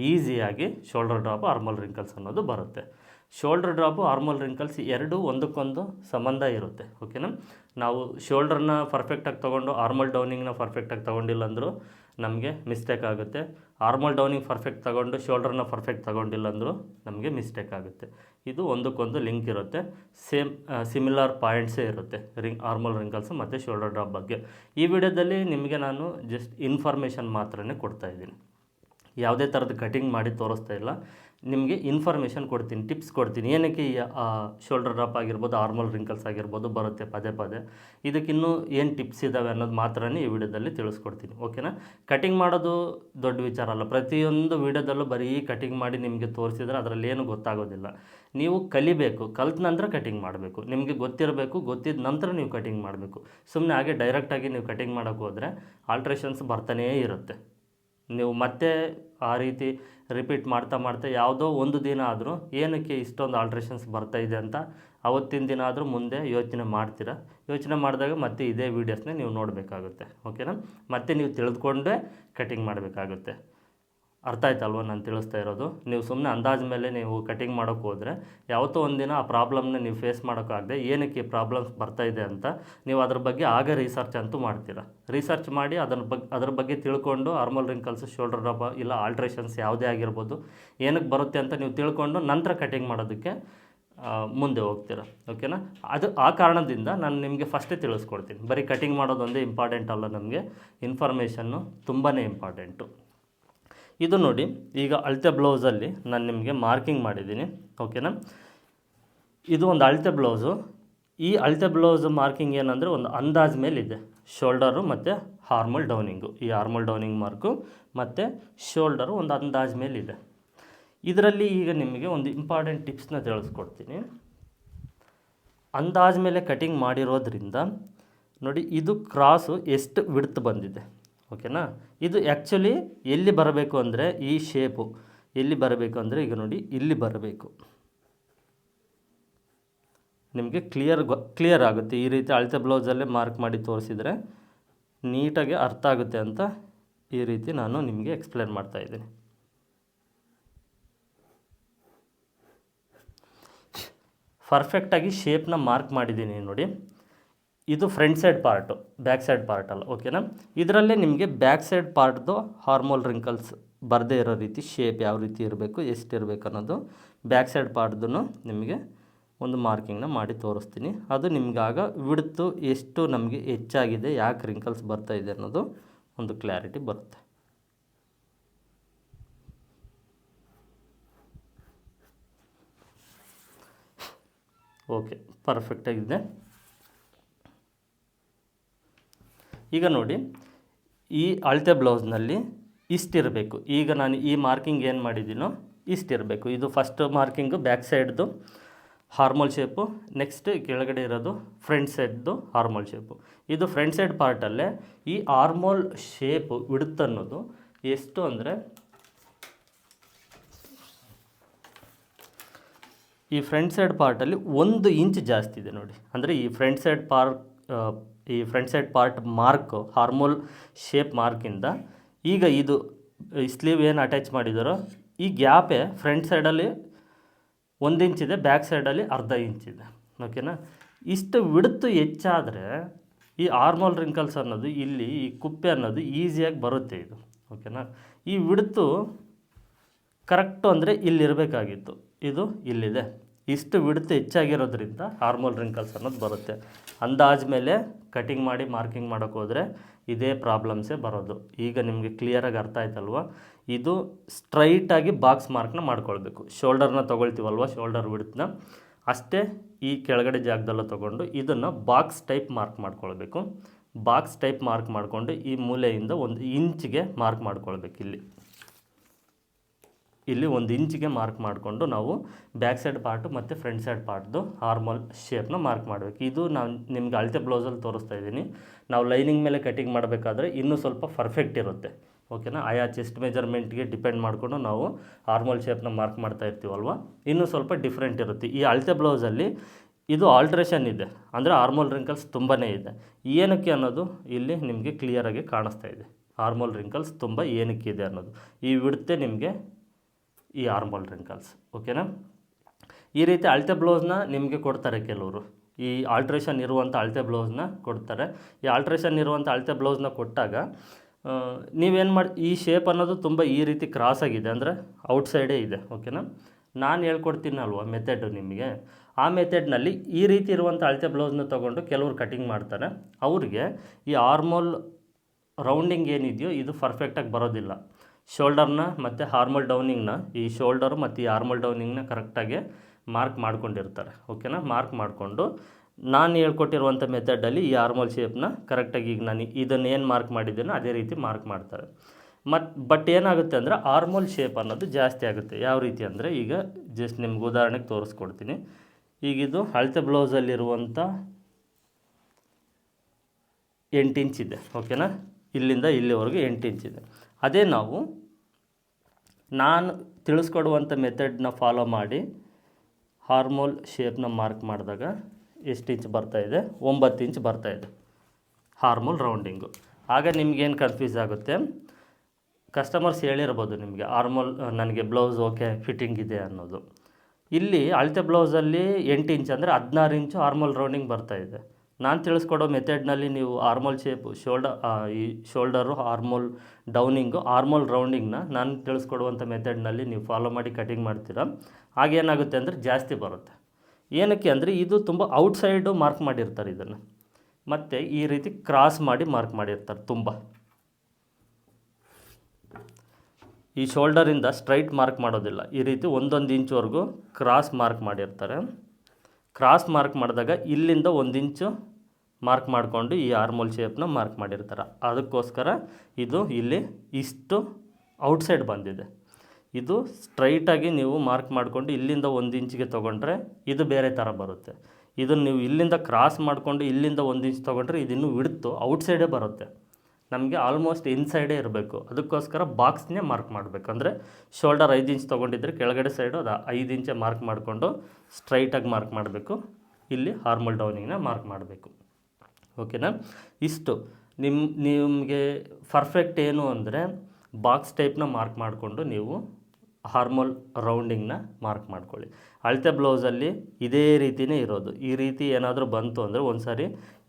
ಈಸಿಯಾಗಿ ಶೋಲ್ಡರ್ ಡ್ರಾಪ್ ಆರ್ಮಲ್ ರಿಂಕಲ್ಸ್ ಅನ್ನೋದು ಬರುತ್ತೆ. ಶೋಲ್ಡರ್ ಡ್ರಾಪು ಆರ್ಮಲ್ ರಿಂಕಲ್ಸ್ ಎರಡೂ ಒಂದಕ್ಕೊಂದು ಸಂಬಂಧ ಇರುತ್ತೆ ಓಕೆನಾ ನಾವು ಶೋಲ್ಡರ್ನ ಪರ್ಫೆಕ್ಟಾಗಿ ತೊಗೊಂಡು ಆರ್ಮಲ್ ಡೌನಿಂಗ್ನ ಪರ್ಫೆಕ್ಟಾಗಿ ತೊಗೊಂಡಿಲ್ಲ ಅಂದರೂ ನಮಗೆ ಮಿಸ್ಟೇಕ್ ಆಗುತ್ತೆ. ಆರ್ಮಲ್ ಡೌನಿಂಗ್ ಪರ್ಫೆಕ್ಟ್ ತಗೊಂಡು ಶೋಲ್ಡ್ರನ್ನ ಪರ್ಫೆಕ್ಟ್ ತಗೊಂಡಿಲ್ಲ ಅಂದರೂ ನಮಗೆ ಮಿಸ್ಟೇಕ್ ಆಗುತ್ತೆ. ಇದು ಒಂದಕ್ಕೊಂದು ಲಿಂಕ್ ಇರುತ್ತೆ. ಸೇಮ್ ಸಿಮಿಲರ್ ಪಾಯಿಂಟ್ಸೇ ಇರುತ್ತೆ. ರಿಂಗ್ ಆರ್ಮಲ್ ರಿಂಕಲ್ಸ್ ಮತ್ತು ಶೋಲ್ಡರ್ ಡ್ರಾಪ್ ಬಗ್ಗೆ. ಈ ವಿಡಿಯೋದಲ್ಲಿ ನಿಮಗೆ ನಾನು ಜಸ್ಟ್ ಇನ್ಫಾರ್ಮೇಷನ್ ಮಾತ್ರನೇ ಕೊಡ್ತಾ ಇದ್ದೀನಿ. ಯಾವುದೇ ಥರದ ಕಟಿಂಗ್ ಮಾಡಿ ತೋರಿಸ್ತಾ ಇಲ್ಲ. ನಿಮಗೆ ಇನ್ಫಾರ್ಮೇಷನ್ ಕೊಡ್ತೀನಿ, ಟಿಪ್ಸ್ ಕೊಡ್ತೀನಿ. ಏನಕ್ಕೆ ಈ ಶೋಲ್ಡರ್ ಡ್ರಾಪ್ ಆಗಿರ್ಬೋದು, ಆರ್ಮಲ್ ರಿಂಕಲ್ಸ್ ಆಗಿರ್ಬೋದು, ಬರುತ್ತೆ ಪದೇ ಪದೇ. ಇದಕ್ಕಿನ್ನೂ ಏನು ಟಿಪ್ಸ್ ಇದ್ದಾವೆ ಅನ್ನೋದು ಮಾತ್ರನೇ ಈ ವಿಡಿಯೋದಲ್ಲಿ ತಿಳಿಸ್ಕೊಡ್ತೀನಿ, ಓಕೆನಾ? ಕಟಿಂಗ್ ಮಾಡೋದು ದೊಡ್ಡ ವಿಚಾರ ಅಲ್ಲ. ಪ್ರತಿಯೊಂದು ವಿಡಿಯೋದಲ್ಲೂ ಬರೀ ಕಟಿಂಗ್ ಮಾಡಿ ನಿಮಗೆ ತೋರಿಸಿದ್ರೆ ಅದರಲ್ಲಿ ಏನು ಗೊತ್ತಾಗೋದಿಲ್ಲ. ನೀವು ಕಲಿಬೇಕು, ಕಲ್ತ ನಂತರ ಕಟಿಂಗ್ ಮಾಡಬೇಕು. ನಿಮಗೆ ಗೊತ್ತಿರಬೇಕು ಗೊತ್ತಿದ್ದ ನಂತರ ನೀವು ಕಟಿಂಗ್ ಮಾಡಬೇಕು. ಸುಮ್ಮನೆ ಹಾಗೆ ಡೈರೆಕ್ಟಾಗಿ ನೀವು ಕಟಿಂಗ್ ಮಾಡೋಕ್ಕೆ ಹೋದರೆ ಆಲ್ಟ್ರೇಷನ್ಸ್ ಬರ್ತಾನೇ ಇರುತ್ತೆ. ನೀವು ಮತ್ತೆ ಆ ರೀತಿ ರಿಪೀಟ್ ಮಾಡ್ತಾ ಮಾಡ್ತಾ ಯಾವುದೋ ಒಂದು ದಿನ ಆದರೂ ಏನಕ್ಕೆ ಇಷ್ಟೊಂದು ಆಲ್ಟ್ರೇಷನ್ಸ್ ಬರ್ತಾ ಇದೆ ಅಂತ ಅವತ್ತಿನ ದಿನ ಆದರೂ ಮುಂದೆ ಯೋಚನೆ ಮಾಡ್ತೀರಾ? ಯೋಚನೆ ಮಾಡಿದಾಗ ಮತ್ತೆ ಇದೇ ವೀಡಿಯೋಸ್ನೇ ನೀವು ನೋಡಬೇಕಾಗುತ್ತೆ. ಓಕೆನಾ ಮತ್ತೆ ನೀವು ತಿಳಿದುಕೊಂಡೇ ಕಟಿಂಗ್ ಮಾಡಬೇಕಾಗುತ್ತೆ. ಅರ್ಥ ಆಯ್ತಲ್ವ ನಾನು ತಿಳಿಸ್ತಾ ಇರೋದು? ನೀವು ಸುಮ್ಮನೆ ಅಂದಾಜು ಮೇಲೆ ನೀವು ಕಟಿಂಗ್ ಮಾಡೋಕ್ಕೆ ಹೋದರೆ ಯಾವತ್ತೋ ಒಂದಿನ ಆ ಪ್ರಾಬ್ಲಮ್ನ ನೀವು ಫೇಸ್ ಮಾಡೋಕ್ಕಾಗದೆ ಏನಕ್ಕೆ ಈ ಪ್ರಾಬ್ಲಮ್ಸ್ ಬರ್ತಾ ಇದೆ ಅಂತ ನೀವು ಅದ್ರ ಬಗ್ಗೆ ಆಗ ರಿಸರ್ಚ್ ಅಂತೂ ಮಾಡ್ತೀರಾ? ರಿಸರ್ಚ್ ಮಾಡಿ ಅದರ ಬಗ್ಗೆ ಅದ್ರ ಬಗ್ಗೆ ತಿಳ್ಕೊಂಡು ಆರ್ಮಲ್ ರಿಂಕಲ್ಸ್ ಶೋಲ್ಡರ್ ಡ್ರಾಪ್ ಇಲ್ಲ ಆಲ್ಟ್ರೇಷನ್ಸ್ ಯಾವುದೇ ಆಗಿರ್ಬೋದು ಏನಕ್ಕೆ ಬರುತ್ತೆ ಅಂತ ನೀವು ತಿಳ್ಕೊಂಡು ನಂತರ ಕಟಿಂಗ್ ಮಾಡೋದಕ್ಕೆ ಮುಂದೆ ಹೋಗ್ತೀರ? ಓಕೆನಾ ಅದು ಆ ಕಾರಣದಿಂದ ನಾನು ನಿಮಗೆ ಫಸ್ಟೇ ತಿಳಿಸ್ಕೊಡ್ತೀನಿ. ಬರೀ ಕಟಿಂಗ್ ಮಾಡೋದೊಂದೇ ಇಂಪಾರ್ಟೆಂಟ್ ಅಲ್ಲ ನಮಗೆ. ಇನ್ಫಾರ್ಮೇಷನ್ನು ತುಂಬಾ ಇಂಪಾರ್ಟೆಂಟು ಇದು ನೋಡಿ, ಈಗ ಅಳತೆ ಬ್ಲೌಸಲ್ಲಿ ನಾನು ನಿಮಗೆ ಮಾರ್ಕಿಂಗ್ ಮಾಡಿದ್ದೀನಿ ಓಕೆನಾ ಇದು ಒಂದು ಅಳತೆ ಬ್ಲೌಸು ಈ ಅಳತೆ ಬ್ಲೌಸ್ ಮಾರ್ಕಿಂಗ್ ಏನಂದರೆ ಒಂದು ಅಂದಾಜ್ ಇದೆ ಶೋಲ್ಡರು ಮತ್ತು ಹಾರ್ಮಲ್ ಡೌನಿಂಗು ಈ ಹಾರ್ಮಲ್ ಡೌನಿಂಗ್ ಮಾರ್ಕು ಮತ್ತು ಶೋಲ್ಡರು ಒಂದು ಅಂದಾಜ್ ಇದೆ ಇದರಲ್ಲಿ ಈಗ ನಿಮಗೆ ಒಂದು ಇಂಪಾರ್ಟೆಂಟ್ ಟಿಪ್ಸ್ನ ತಿಳಿಸ್ಕೊಡ್ತೀನಿ. ಅಂದಾಜ್ ಮೇಲೆ ಕಟಿಂಗ್ ಮಾಡಿರೋದ್ರಿಂದ, ನೋಡಿ, ಇದು ಕ್ರಾಸು ಎಷ್ಟು ವಿಡ್ತ್ ಬಂದಿದೆ. ಓಕೆನಾ? ಇದು ಆ್ಯಕ್ಚುಲಿ ಎಲ್ಲಿ ಬರಬೇಕು ಅಂದರೆ ಈ ಶೇಪು ಎಲ್ಲಿ ಬರಬೇಕು ಅಂದರೆ ಈಗ ನೋಡಿ ಇಲ್ಲಿ ಬರಬೇಕು. ನಿಮಗೆ ಕ್ಲಿಯರ್ ಕ್ಲಿಯರ್ ಆಗುತ್ತೆ. ಈ ರೀತಿ ಅಳತೆ ಬ್ಲೌಸಲ್ಲೇ ಮಾರ್ಕ್ ಮಾಡಿ ತೋರಿಸಿದರೆ ನೀಟಾಗಿ ಅರ್ಥ ಆಗುತ್ತೆ ಅಂತ ಈ ರೀತಿ ನಾನು ನಿಮಗೆ ಎಕ್ಸ್ಪ್ಲೇನ್ ಮಾಡ್ತಾ ಇದ್ದೀನಿ. ಪರ್ಫೆಕ್ಟಾಗಿ ಶೇಪ್ನ ಮಾರ್ಕ್ ಮಾಡಿದ್ದೀನಿ ನೋಡಿ. ಇದು front side part back side ಪಾರ್ಟಲ್ಲ ಓಕೆನಾ ಇದರಲ್ಲೇ ನಿಮಗೆ ಬ್ಯಾಕ್ ಸೈಡ್ ಪಾರ್ಟ್ದು ಹಾರ್ಮೋಲ್ ರಿಂಕಲ್ಸ್ ಬರದೇ ಇರೋ ರೀತಿ ಶೇಪ್ ಯಾವ ರೀತಿ ಇರಬೇಕು ಎಷ್ಟಿರಬೇಕು ಅನ್ನೋದು ಬ್ಯಾಕ್ ಸೈಡ್ ಪಾರ್ಟ್ದು ನಿಮಗೆ ಒಂದು ಮಾರ್ಕಿಂಗ್ನ ಮಾಡಿ ತೋರಿಸ್ತೀನಿ. ಅದು ನಿಮಗಾಗ ವಿಡ್ತು ಎಷ್ಟು ನಮಗೆ ಹೆಚ್ಚಾಗಿದೆ, ಯಾಕೆ ರಿಂಕಲ್ಸ್ ಬರ್ತಾ ಇದೆ ಅನ್ನೋದು ಒಂದು ಕ್ಲಾರಿಟಿ ಬರುತ್ತೆ. ಓಕೆ ಪರ್ಫೆಕ್ಟಾಗಿದೆ ಈಗ ನೋಡಿ, ಈ ಅಳತೆ ಬ್ಲೌಸ್ನಲ್ಲಿ ಇಷ್ಟಿರಬೇಕು ಈಗ ನಾನು ಈ ಮಾರ್ಕಿಂಗ್ ಏನು ಮಾಡಿದ್ದೀನೋ ಇಷ್ಟಿರಬೇಕು ಇದು ಫಸ್ಟ್ ಮಾರ್ಕಿಂಗು ಬ್ಯಾಕ್ ಸೈಡ್ದು ಹಾರ್ಮೋಲ್ ಶೇಪು, ನೆಕ್ಸ್ಟ್ ಕೆಳಗಡೆ ಇರೋದು ಫ್ರಂಟ್ ಸೈಡ್ದು ಹಾರ್ಮೋಲ್ ಶೇಪು. ಇದು ಫ್ರಂಟ್ ಸೈಡ್ ಪಾರ್ಟಲ್ಲೇ ಈ ಹಾರ್ಮೋಲ್ ಶೇಪು ಅನ್ನೋದು ಎಷ್ಟು ಅಂದರೆ ಈ ಫ್ರಂಟ್ ಸೈಡ್ ಪಾರ್ಟಲ್ಲಿ ಒಂದು ಇಂಚ್ ಜಾಸ್ತಿ ಇದೆ ನೋಡಿ. ಅಂದರೆ ಈ ಫ್ರಂಟ್ ಸೈಡ್ ಪಾರ್ಕ್ ಈ front side part mark armhole shape ಮಾರ್ಕಿಂದ ಈಗ ಇದು ಸ್ಲೀವ್ ಏನು ಅಟ್ಯಾಚ್ ಮಾಡಿದಾರೋ, ಈ ಗ್ಯಾಪೇ ಫ್ರಂಟ್ ಸೈಡಲ್ಲಿ ಒಂದು ಇಂಚಿದೆ ಬ್ಯಾಕ್ ಸೈಡಲ್ಲಿ ಅರ್ಧ ಇಂಚಿದೆ ಓಕೆನಾ ಇಷ್ಟು ವಿಡ್ತು ಹೆಚ್ಚಾದರೆ ಈ ಆರ್ಮೋಲ್ ರಿಂಕಲ್ಸ್ ಅನ್ನೋದು ಇಲ್ಲಿ ಈ ಕುಪ್ಪೆ ಅನ್ನೋದು ಈಸಿಯಾಗಿ ಬರುತ್ತೆ ಇದು. ಓಕೆನಾ ಈ ವಿಡ್ತು ಕರೆಕ್ಟು ಅಂದರೆ ಇಲ್ಲಿರಬೇಕಾಗಿತ್ತು ಇದು ಇಲ್ಲಿದೆ. ಇಷ್ಟು ವಿಡ್ತು ಹೆಚ್ಚಾಗಿರೋದ್ರಿಂದ ಹಾರ್ಮೋಲ್ ರಿಂಕಲ್ಸ್ ಅನ್ನೋದು ಬರುತ್ತೆ. ಅಂದಾಜ ಮೇಲೆ ಕಟಿಂಗ್ ಮಾಡಿ ಮಾರ್ಕಿಂಗ್ ಮಾಡೋಕ್ಕೆ ಹೋದರೆ ಇದೇ ಪ್ರಾಬ್ಲಮ್ಸೇ ಬರೋದು. ಈಗ ನಿಮಗೆ ಕ್ಲಿಯರಾಗಿ ಅರ್ಥ ಆಯ್ತಲ್ವ? ಇದು ಸ್ಟ್ರೈಟಾಗಿ ಬಾಕ್ಸ್ ಮಾರ್ಕ್ನ ಮಾಡ್ಕೊಳ್ಬೇಕು. ಶೋಲ್ಡರ್ನ ತೊಗೊಳ್ತೀವಲ್ವ? ಶೋಲ್ಡರ್ ವಿಡ್ತ್ನ ಅಷ್ಟೇ ಈ ಕೆಳಗಡೆ ಜಾಗದಲ್ಲ ತೊಗೊಂಡು ಇದನ್ನು ಬಾಕ್ಸ್ ಟೈಪ್ ಮಾರ್ಕ್ ಮಾಡ್ಕೊಳ್ಬೇಕು. ಬಾಕ್ಸ್ ಟೈಪ್ ಮಾರ್ಕ್ ಮಾಡಿಕೊಂಡು ಈ ಮೂಲೆಯಿಂದ ಒಂದು ಇಂಚಿಗೆ ಮಾರ್ಕ್ ಮಾಡ್ಕೊಳ್ಬೇಕು ಇಲ್ಲಿ. ಇಲ್ಲಿ ಒಂದು ಇಂಚಿಗೆ ಮಾರ್ಕ್ ಮಾಡಿಕೊಂಡು ನಾವು ಬ್ಯಾಕ್ ಸೈಡ್ ಪಾರ್ಟು ಮತ್ತು ಫ್ರಂಟ್ ಸೈಡ್ ಪಾರ್ಟ್ದು ಹಾರ್ಮಲ್ ಶೇಪ್ನ ಮಾರ್ಕ್ ಮಾಡಬೇಕು. ಇದು ನಾನು ನಿಮ್ಗೆ ಅಳತೆ ಬ್ಲೌಸಲ್ಲಿ ತೋರಿಸ್ತಾ ಇದ್ದೀನಿ. ನಾವು ಲೈನಿಂಗ್ ಮೇಲೆ ಕಟಿಂಗ್ ಮಾಡಬೇಕಾದ್ರೆ ಇನ್ನೂ ಸ್ವಲ್ಪ ಪರ್ಫೆಕ್ಟ್ ಇರುತ್ತೆ. ಓಕೆನಾ ಆಯಾ ಚೆಸ್ಟ್ ಮೆಜರ್ಮೆಂಟ್ಗೆ ಡಿಪೆಂಡ್ ಮಾಡಿಕೊಂಡು ನಾವು ಹಾರ್ಮಲ್ ಶೇಪ್ನ ಮಾರ್ಕ್ ಮಾಡ್ತಾ ಇರ್ತೀವಲ್ವ? ಇನ್ನೂ ಸ್ವಲ್ಪ ಡಿಫ್ರೆಂಟ್ ಇರುತ್ತೆ. ಈ ಅಳತೆ ಬ್ಲೌಸಲ್ಲಿ ಇದು ಆಲ್ಟ್ರೇಷನ್ ಇದೆ. ಅಂದರೆ ಹಾರ್ಮೋಲ್ ರಿಂಕಲ್ಸ್ ತುಂಬಾ ಇದೆ. ಏನಕ್ಕೆ ಅನ್ನೋದು ಇಲ್ಲಿ ನಿಮಗೆ ಕ್ಲಿಯರಾಗಿ ಕಾಣಿಸ್ತಾ ಇದೆ. ಹಾರ್ಮೋಲ್ ರಿಂಕಲ್ಸ್ ತುಂಬ ಏನಕ್ಕೆ ಇದೆ ಅನ್ನೋದು. ಈ ವಿಡ್ತೆ ನಿಮಗೆ ಈ ಆರ್ಮೋಲ್ ರಿಂಕಲ್ಸ್ ಓಕೆನಾ ಈ ರೀತಿ ಅಳತೆ ಬ್ಲೌಸ್ನ ನಿಮಗೆ ಕೊಡ್ತಾರೆ ಕೆಲವರು. ಈ ಆಲ್ಟ್ರೇಷನ್ ಇರುವಂಥ ಅಳತೆ ಬ್ಲೌಸ್ನ ಕೊಡ್ತಾರೆ. ಈ ಆಲ್ಟ್ರೇಷನ್ ಇರುವಂಥ ಅಳತೆ ಬ್ಲೌಸ್ನ ಕೊಟ್ಟಾಗ ನೀವೇನು ಮಾಡಿ, ಈ ಶೇಪ್ ಅನ್ನೋದು ತುಂಬ ಈ ರೀತಿ ಕ್ರಾಸ್ ಆಗಿದೆ ಅಂದರೆ ಔಟ್ಸೈಡೇ ಇದೆ ಓಕೆನಾ ನಾನು ಹೇಳ್ಕೊಡ್ತೀನಲ್ವ ಮೆಥಡು ನಿಮಗೆ? ಆ ಮೆಥಡ್ನಲ್ಲಿ ಈ ರೀತಿ ಇರುವಂಥ ಅಳತೆ ಬ್ಲೌಸ್ನ ತೊಗೊಂಡು ಕೆಲವರು ಕಟಿಂಗ್ ಮಾಡ್ತಾರೆ. ಅವ್ರಿಗೆ ಈ ಆರ್ಮೋಲ್ ರೌಂಡಿಂಗ್ ಏನಿದೆಯೋ ಇದು ಪರ್ಫೆಕ್ಟಾಗಿ ಬರೋದಿಲ್ಲ. ಶೋಲ್ಡರ್ನ ಮತ್ತು ಹಾರ್ಮಲ್ ಡೌನಿಂಗ್ನ, ಈ ಶೋಲ್ಡರ್ ಮತ್ತು ಈ ಹಾರ್ಮಲ್ ಡೌನಿಂಗ್ನ ಕರೆಕ್ಟಾಗಿ ಮಾರ್ಕ್ ಮಾಡ್ಕೊಂಡಿರ್ತಾರೆ. ಓಕೆನಾ? ಮಾರ್ಕ್ ಮಾಡಿಕೊಂಡು ನಾನು ಹೇಳ್ಕೊಟ್ಟಿರುವಂಥ ಮೆಥಡಲ್ಲಿ ಈ ಹಾರ್ಮಲ್ ಶೇಪ್ನ ಕರೆಕ್ಟಾಗಿ ಈಗ ನಾನು ಇದನ್ನು ಏನು ಮಾರ್ಕ್ ಮಾಡಿದ್ದೇನೋ ಅದೇ ರೀತಿ ಮಾರ್ಕ್ ಮಾಡ್ತಾರೆ. ಮತ್ತು ಬಟ್ ಏನಾಗುತ್ತೆ ಅಂದರೆ ಆರ್ಮೋಲ್ ಶೇಪ್ ಅನ್ನೋದು ಜಾಸ್ತಿ ಆಗುತ್ತೆ. ಯಾವ ರೀತಿ ಅಂದರೆ ಈಗ ಜಸ್ಟ್ ನಿಮ್ಗೆ ಉದಾಹರಣೆಗೆ ತೋರಿಸ್ಕೊಡ್ತೀನಿ. ಈಗ ಇದು ಅಳತೆ ಬ್ಲೌಸಲ್ಲಿರುವಂಥ ಎಂಟು ಇಂಚ್ ಇದೆ. ಓಕೆನಾ? ಇಲ್ಲಿಂದ ಇಲ್ಲಿವರೆಗೂ ಎಂಟು ಇಂಚ್ ಇದೆ. ಅದೇ ನಾವು ನಾನು ತಿಳಿಸ್ಕೊಡುವಂಥ ಮೆಥಡ್ನ ಫಾಲೋ ಮಾಡಿ ಹಾರ್ಮೋಲ್ ಶೇಪ್ನ ಮಾರ್ಕ್ ಮಾಡಿದಾಗ ಎಷ್ಟು ಇಂಚ್ ಬರ್ತಾ ಇದೆ? ಒಂಬತ್ತು ಇಂಚ್ ಬರ್ತಾ ಇದೆ. ಹಾರ್ಮೋಲ್ ರೌಂಡಿಂಗು ಆಗ ನಿಮಗೇನು ಕನ್ಫ್ಯೂಸ್ ಆಗುತ್ತೆ? ಕಸ್ಟಮರ್ಸ್ ಹೇಳಿರ್ಬೋದು ನಿಮಗೆ ಹಾರ್ಮೋಲ್ ನನಗೆ ಬ್ಲೌಸ್ ಓಕೆ ಫಿಟ್ಟಿಂಗ್ ಇದೆ ಅನ್ನೋದು. ಇಲ್ಲಿ ಅಳತೆ ಬ್ಲೌಸಲ್ಲಿ ಎಂಟು ಇಂಚ್ ಅಂದರೆ ಹದಿನಾರು ಇಂಚು ಹಾರ್ಮೋಲ್ ರೌಂಡಿಂಗ್ ಬರ್ತಾ ಇದೆ. ನಾನು ತಿಳಿಸ್ಕೊಡೋ ಮೆಥಡ್ನಲ್ಲಿ ನೀವು ಆರ್ಮೋಲ್ ಶೇಪು ಶೋಲ್ಡರ್ ಈ ಶೋಲ್ಡರು ಆರ್ಮೋಲ್ ಡೌನಿಂಗು ಆರ್ಮೋಲ್ ರೌಂಡಿಂಗ್ನ ನಾನು ತಿಳಿಸ್ಕೊಡುವಂಥ ಮೆಥಡ್ನಲ್ಲಿ ನೀವು ಫಾಲೋ ಮಾಡಿ ಕಟಿಂಗ್ ಮಾಡ್ತೀರಾ. ಆಗೇನಾಗುತ್ತೆ ಅಂದರೆ ಜಾಸ್ತಿ ಬರುತ್ತೆ. ಏನಕ್ಕೆ ಅಂದರೆ ಇದು ತುಂಬ ಔಟ್ಸೈಡು ಮಾರ್ಕ್ ಮಾಡಿರ್ತಾರೆ ಇದನ್ನು. ಮತ್ತು ಈ ರೀತಿ ಕ್ರಾಸ್ ಮಾಡಿ ಮಾರ್ಕ್ ಮಾಡಿರ್ತಾರೆ ತುಂಬ. ಈ ಶೋಲ್ಡರಿಂದ ಸ್ಟ್ರೈಟ್ ಮಾರ್ಕ್ ಮಾಡೋದಿಲ್ಲ. ಈ ರೀತಿ ಒಂದೊಂದು ಇಂಚ್ವರೆಗೂ ಕ್ರಾಸ್ ಮಾರ್ಕ್ ಮಾಡಿರ್ತಾರೆ. ಕ್ರಾಸ್ ಮಾರ್ಕ್ ಮಾಡಿದಾಗ ಇಲ್ಲಿಂದ ಒಂದು ಇಂಚು ಮಾರ್ಕ್ ಮಾಡಿಕೊಂಡು ಈ ಆರ್ಮೋಲ್ ಶೇಪ್ನ ಮಾರ್ಕ್ ಮಾಡಿರ್ತಾರೆ. ಅದಕ್ಕೋಸ್ಕರ ಇದು ಇಲ್ಲಿ ಇಷ್ಟು ಔಟ್ಸೈಡ್ ಬಂದಿದೆ. ಇದು ಸ್ಟ್ರೈಟಾಗಿ ನೀವು ಮಾರ್ಕ್ ಮಾಡಿಕೊಂಡು ಇಲ್ಲಿಂದ ಒಂದು ಇಂಚಿಗೆ ತೊಗೊಂಡ್ರೆ ಇದು ಬೇರೆ ಥರ ಬರುತ್ತೆ. ಇದನ್ನು ನೀವು ಇಲ್ಲಿಂದ ಕ್ರಾಸ್ ಮಾಡಿಕೊಂಡು ಇಲ್ಲಿಂದ ಒಂದು ಇಂಚ್ ತೊಗೊಂಡ್ರೆ ಇದಿನ್ನೂ ವಿಡ್ತು ಔಟ್ಸೈಡೇ ಬರುತ್ತೆ. ನಮಗೆ ಆಲ್ಮೋಸ್ಟ್ ಇನ್ಸೈಡೇ ಇರಬೇಕು. ಅದಕ್ಕೋಸ್ಕರ ಬಾಕ್ಸ್ನೇ ಮಾರ್ಕ್ ಮಾಡಬೇಕು. ಅಂದರೆ ಶೋಲ್ಡರ್ ಐದು ಇಂಚ್ ತೊಗೊಂಡಿದ್ರೆ ಕೆಳಗಡೆ ಸೈಡು ಅದು ಐದು ಇಂಚೆ ಮಾರ್ಕ್ ಮಾಡಿಕೊಂಡು ಸ್ಟ್ರೈಟಾಗಿ ಮಾರ್ಕ್ ಮಾಡಬೇಕು. ಇಲ್ಲಿ ಹಾರ್ಮಲ್ ಡೌನಿಂಗ್ನ ಮಾರ್ಕ್ ಮಾಡಬೇಕು. ಓಕೆನಾ ಇಷ್ಟು. ನಿಮ್ಮ ನಿಮಗೆ ಪರ್ಫೆಕ್ಟ್ ಏನು ಅಂದರೆ ಬಾಕ್ಸ್ ಟೈಪ್ನ ಮಾರ್ಕ್ ಮಾಡಿಕೊಂಡು ನೀವು ಹಾರ್ಮೋಲ್ ರೌಂಡಿಂಗ್ನ ಮಾರ್ಕ್ ಮಾಡ್ಕೊಳ್ಳಿ. ಅಳತೆ ಬ್ಲೌಸಲ್ಲಿ ಇದೇ ರೀತಿಯೇ ಇರೋದು. ಈ ರೀತಿ ಏನಾದರೂ ಬಂತು ಅಂದರೆ ಒಂದು ಸಾರಿ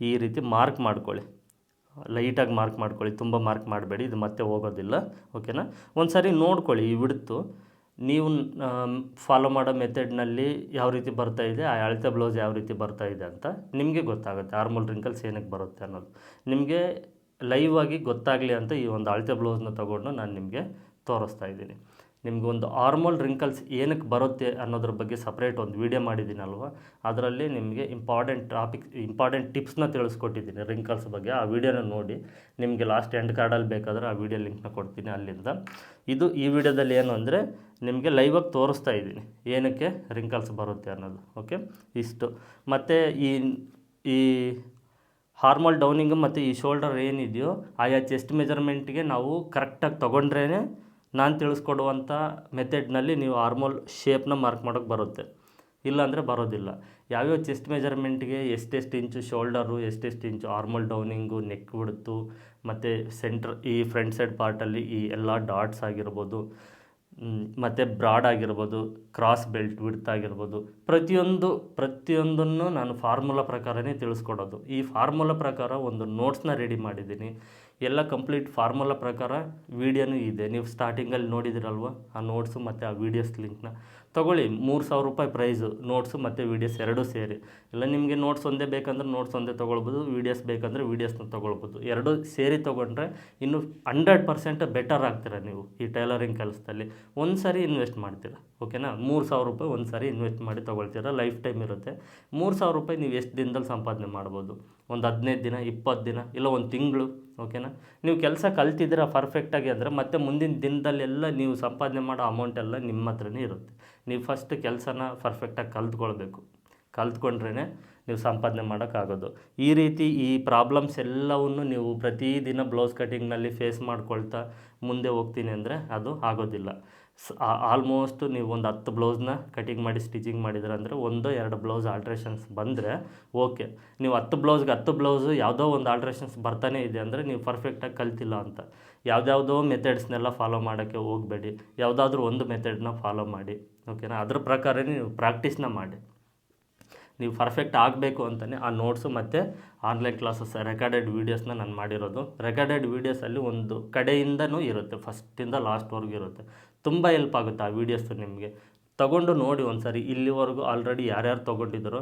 ಈ ರೀತಿ ಮಾರ್ಕ್ ಮಾಡ್ಕೊಳ್ಳಿ. ಲೈಟಾಗಿ ಮಾರ್ಕ್ ಮಾಡ್ಕೊಳ್ಳಿ, ತುಂಬ ಮಾರ್ಕ್ ಮಾಡಬೇಡಿ, ಇದು ಮತ್ತೆ ಹೋಗೋದಿಲ್ಲ, ಓಕೆನಾ? ಒಂದು ಸಾರಿ ನೋಡ್ಕೊಳ್ಳಿ ಈ ಬಿಡ್ತು ನೀವು ಫಾಲೋ ಮಾಡೋ ಮೆಥಡ್ನಲ್ಲಿ ಯಾವ ರೀತಿ ಬರ್ತಾ ಇದೆ, ಆ ಅಳತೆ ಬ್ಲೌಸ್ ಯಾವ ರೀತಿ ಬರ್ತಾ ಇದೆ ಅಂತ ನಿಮಗೆ ಗೊತ್ತಾಗುತ್ತೆ ಆರ್ಮಲ್ ರಿಂಕಲ್ಸ್ ಏನಕ್ಕೆ ಬರುತ್ತೆ ಅನ್ನೋದು. ನಿಮಗೆ ಲೈವ್ ಆಗಿ ಗೊತ್ತಾಗಲಿ ಅಂತ ಈ ಒಂದು ಅಳತೆ ಬ್ಲೌಸ್ನ ತೊಗೊಂಡು ನಾನು ನಿಮಗೆ ತೋರಿಸ್ತಾ ಇದ್ದೀನಿ. ನಿಮ್ಗೆ ಒಂದು ಆರ್ಮಲ್ ರಿಂಕಲ್ಸ್ ಏನಕ್ಕೆ ಬರುತ್ತೆ ಅನ್ನೋದ್ರ ಬಗ್ಗೆ ಸಪ್ರೇಟ್ ಒಂದು ವೀಡಿಯೋ ಮಾಡಿದ್ದೀನಲ್ವ? ಅದರಲ್ಲಿ ನಿಮಗೆ ಇಂಪಾರ್ಟೆಂಟ್ ಟಾಪಿಕ್ ಇಂಪಾರ್ಟೆಂಟ್ ಟಿಪ್ಸ್ನ ತಿಳಿಸ್ಕೊಟ್ಟಿದ್ದೀನಿ ರಿಂಕಲ್ಸ್ ಬಗ್ಗೆ. ಆ ವಿಡಿಯೋನ ನೋಡಿ. ನಿಮಗೆ ಲಾಸ್ಟ್ ಎಂಡ್ ಕಾರ್ಡಲ್ಲಿ ಬೇಕಾದರೆ ಆ ವಿಡಿಯೋ ಲಿಂಕ್ನ ಕೊಡ್ತೀನಿ ಅಲ್ಲಿಂದ. ಇದು ಈ ವಿಡಿಯೋದಲ್ಲಿ ಏನು ಅಂದರೆ ನಿಮಗೆ ಲೈವಾಗಿ ತೋರಿಸ್ತಾ ಇದ್ದೀನಿ. ಏನಕ್ಕೆ ರಿಂಕಲ್ಸ್ ಬರುತ್ತೆ ಅನ್ನೋದು. ಓಕೆ ಇಷ್ಟು. ಮತ್ತು ಈ ಈ ಹಾರ್ಮಲ್ ಡೌನಿಂಗ್ ಮತ್ತು ಈ ಶೋಲ್ಡರ್ ಏನಿದೆಯೋ ಆಯಾ ಚೆಸ್ಟ್ ಮೆಜರ್ಮೆಂಟ್ಗೆ ನಾವು ಕರೆಕ್ಟಾಗಿ ತೊಗೊಂಡ್ರೇ ನಾನು ತಿಳಿಸ್ಕೊಡುವಂಥ ಮೆಥಡ್ನಲ್ಲಿ ನೀವು ಹಾರ್ಮೋಲ್ ಶೇಪ್ನ ಮಾರ್ಕ್ ಮಾಡೋಕ್ಕೆ ಬರುತ್ತೆ. ಇಲ್ಲಾಂದರೆ ಬರೋದಿಲ್ಲ. ಯಾವ್ಯಾವ ಚೆಸ್ಟ್ ಮೆಜರ್ಮೆಂಟ್ಗೆ ಎಷ್ಟೆಷ್ಟು ಇಂಚು ಶೋಲ್ಡರು ಎಷ್ಟೆಷ್ಟು ಇಂಚು ಆರ್ಮಲ್ ಡೌನಿಂಗು ನೆಕ್ ಬಿಡ್ತು ಮತ್ತು ಸೆಂಟ್ರ್ ಈ ಫ್ರಂಟ್ ಸೈಡ್ ಪಾರ್ಟಲ್ಲಿ ಈ ಎಲ್ಲ ಡಾಟ್ಸ್ ಆಗಿರ್ಬೋದು. ಮತ್ತು ಬ್ರಾಡ್ ಆಗಿರ್ಬೋದು, ಕ್ರಾಸ್ ಬೆಲ್ಟ್ ವಿಡ್ತ್ ಆಗಿರ್ಬೋದು, ಪ್ರತಿಯೊಂದು, ಪ್ರತಿಯೊಂದನ್ನು ನಾನು ಫಾರ್ಮುಲಾ ಪ್ರಕಾರನೇ ತಿಳಿಸ್ಕೊಡೋದು. ಈ ಫಾರ್ಮುಲಾ ಪ್ರಕಾರ ಒಂದು ನೋಟ್ಸ್ನ ರೆಡಿ ಮಾಡಿದ್ದೀನಿ. ಎಲ್ಲ ಕಂಪ್ಲೀಟ್ ಫಾರ್ಮುಲಾ ಪ್ರಕಾರ ವೀಡಿಯೋನೂ ಇದೆ. ನೀವು ಸ್ಟಾರ್ಟಿಂಗಲ್ಲಿ ನೋಡಿದಿರಲ್ವ? ಆ ನೋಟ್ಸು ಮತ್ತು ಆ ವೀಡಿಯೋಸ್ ಲಿಂಕ್ನ ತೊಗೊಳ್ಳಿ, ಮೂರು ಸಾವಿರ ರೂಪಾಯಿ ಪ್ರೈಸು ನೋಟ್ಸು ಮತ್ತು ವೀಡಿಯೋಸ್ ಎರಡೂ ಸೇರಿ. ಇಲ್ಲ ನಿಮಗೆ ನೋಟ್ಸ್ ಒಂದೇ ಬೇಕಂದ್ರೆ ನೋಟ್ಸ್ ಒಂದೇ ತೊಗೊಳ್ಬೋದು ವೀಡಿಯೋಸ್ ಬೇಕಂದರೆ ವೀಡಿಯೋಸ್ನ ತೊಗೊಳ್ಬೋದು. ಎರಡೂ ಸೇರಿ ತೊಗೊಂಡ್ರೆ ಇನ್ನು ಹಂಡ್ರೆಡ್ ಪರ್ಸೆಂಟ್ ಬೆಟರ್ ಆಗ್ತೀರ ನೀವು ಈ ಟೈಲರಿಂಗ್ ಕೆಲಸದಲ್ಲಿ. ಒಂದು ಸಾರಿ ಇನ್ವೆಸ್ಟ್ ಮಾಡ್ತೀರ ಓಕೆನಾ ಮೂರು ಸಾವಿರ ರೂಪಾಯಿ ಒಂದು ಸಾರಿ ಇನ್ವೆಸ್ಟ್ ಮಾಡಿ ತೊಗೊಳ್ತೀರ ಲೈಫ್ ಟೈಮ್ ಇರುತ್ತೆ. ಮೂರು ಸಾವಿರ ರೂಪಾಯಿ ನೀವು ಎಷ್ಟು ದಿನದಲ್ಲಿ ಸಂಪಾದನೆ ಮಾಡ್ಬೋದು? ಒಂದು ಹದಿನೈದು ದಿನ, ಇಪ್ಪತ್ತು ದಿನ, ಇಲ್ಲ ಒಂದು ತಿಂಗಳು ಓಕೆನಾ ನೀವು ಕೆಲಸ ಕಲ್ತಿದ್ದೀರಾ ಪರ್ಫೆಕ್ಟಾಗಿ ಅಂದರೆ ಮತ್ತೆ ಮುಂದಿನ ದಿನದಲ್ಲೆಲ್ಲ ನೀವು ಸಂಪಾದನೆ ಮಾಡೋ ಅಮೌಂಟ್ ಎಲ್ಲ ನಿಮ್ಮ ಹತ್ರನೇ ಇರುತ್ತೆ. ನೀವು ಫಸ್ಟ್ ಕೆಲಸನ ಪರ್ಫೆಕ್ಟಾಗಿ ಕಲ್ತ್ಕೊಳ್ಬೇಕು. ಕಲ್ತ್ಕೊಂಡ್ರೇ ನೀವು ಸಂಪಾದನೆ ಮಾಡೋಕ್ಕಾಗೋದು. ಈ ರೀತಿ ಈ ಪ್ರಾಬ್ಲಮ್ಸ್ ಎಲ್ಲವನ್ನು ನೀವು ಪ್ರತಿದಿನ ಬ್ಲೌಸ್ ಕಟಿಂಗ್ನಲ್ಲಿ ಫೇಸ್ ಮಾಡ್ಕೊಳ್ತಾ ಮುಂದೆ ಹೋಗ್ತೀನಿ ಅಂದರೆ ಅದು ಆಗೋದಿಲ್ಲ. ಆಲ್ಮೋಸ್ಟ್ ನೀವು ಒಂದು ಹತ್ತು ಬ್ಲೌಸ್ನ ಕಟಿಂಗ್ ಮಾಡಿ ಸ್ಟಿಚಿಂಗ್ ಮಾಡಿದ್ರೆ ಅಂದರೆ ಒಂದು ಎರಡು ಬ್ಲೌಸ್ ಆಲ್ಟ್ರೇಷನ್ಸ್ ಬಂದರೆ ಓಕೆ ನೀವು ಹತ್ತು ಬ್ಲೌಸ್ಗೆ ಹತ್ತು ಬ್ಲೌಸು ಯಾವುದೋ ಒಂದು ಆಲ್ಟ್ರೇಷನ್ಸ್ ಬರ್ತಾನೆ ಇದೆ ಅಂದರೆ ನೀವು ಪರ್ಫೆಕ್ಟಾಗಿ ಕಲ್ತಿಲ್ಲ ಅಂತ. ಯಾವುದ್ಯಾವುದೋ ಮೆಥಡ್ಸ್ನೆಲ್ಲ ಫಾಲೋ ಮಾಡೋಕ್ಕೆ ಹೋಗಬೇಡಿ. ಯಾವುದಾದ್ರೂ ಒಂದು ಮೆಥಡ್ನ ಫಾಲೋ ಮಾಡಿ ಓಕೆನಾ ಅದ್ರ ಪ್ರಕಾರನೇ ನೀವು ಪ್ರಾಕ್ಟೀಸ್ನ ಮಾಡಿ. ನೀವು ಪರ್ಫೆಕ್ಟ್ ಆಗಬೇಕು ಅಂತಲೇ ಆ ನೋಟ್ಸು ಮತ್ತು ಆನ್ಲೈನ್ ಕ್ಲಾಸಸ್ ರೆಕಾರ್ಡೆಡ್ ವೀಡಿಯೋಸ್ನ ನಾನು ಮಾಡಿರೋದು. ರೆಕಾರ್ಡೆಡ್ ವೀಡಿಯೋಸಲ್ಲಿ ಒಂದು ಕಡೆಯಿಂದನೂ ಇರುತ್ತೆ ಫಸ್ಟಿಂದ ಲಾಸ್ಟ್ವರೆಗೂ ಇರುತ್ತೆ. ತುಂಬ ಹೆಲ್ಪ್ ಆಗುತ್ತೆ ಆ ವೀಡಿಯೋಸು ನಿಮಗೆ. ತಗೊಂಡು ನೋಡಿ ಒಂದು ಸಾರಿ ಇಲ್ಲಿವರೆಗೂ ಆಲ್ರೆಡಿ ಯಾರ್ಯಾರು ತೊಗೊಂಡಿದ್ದಾರೋ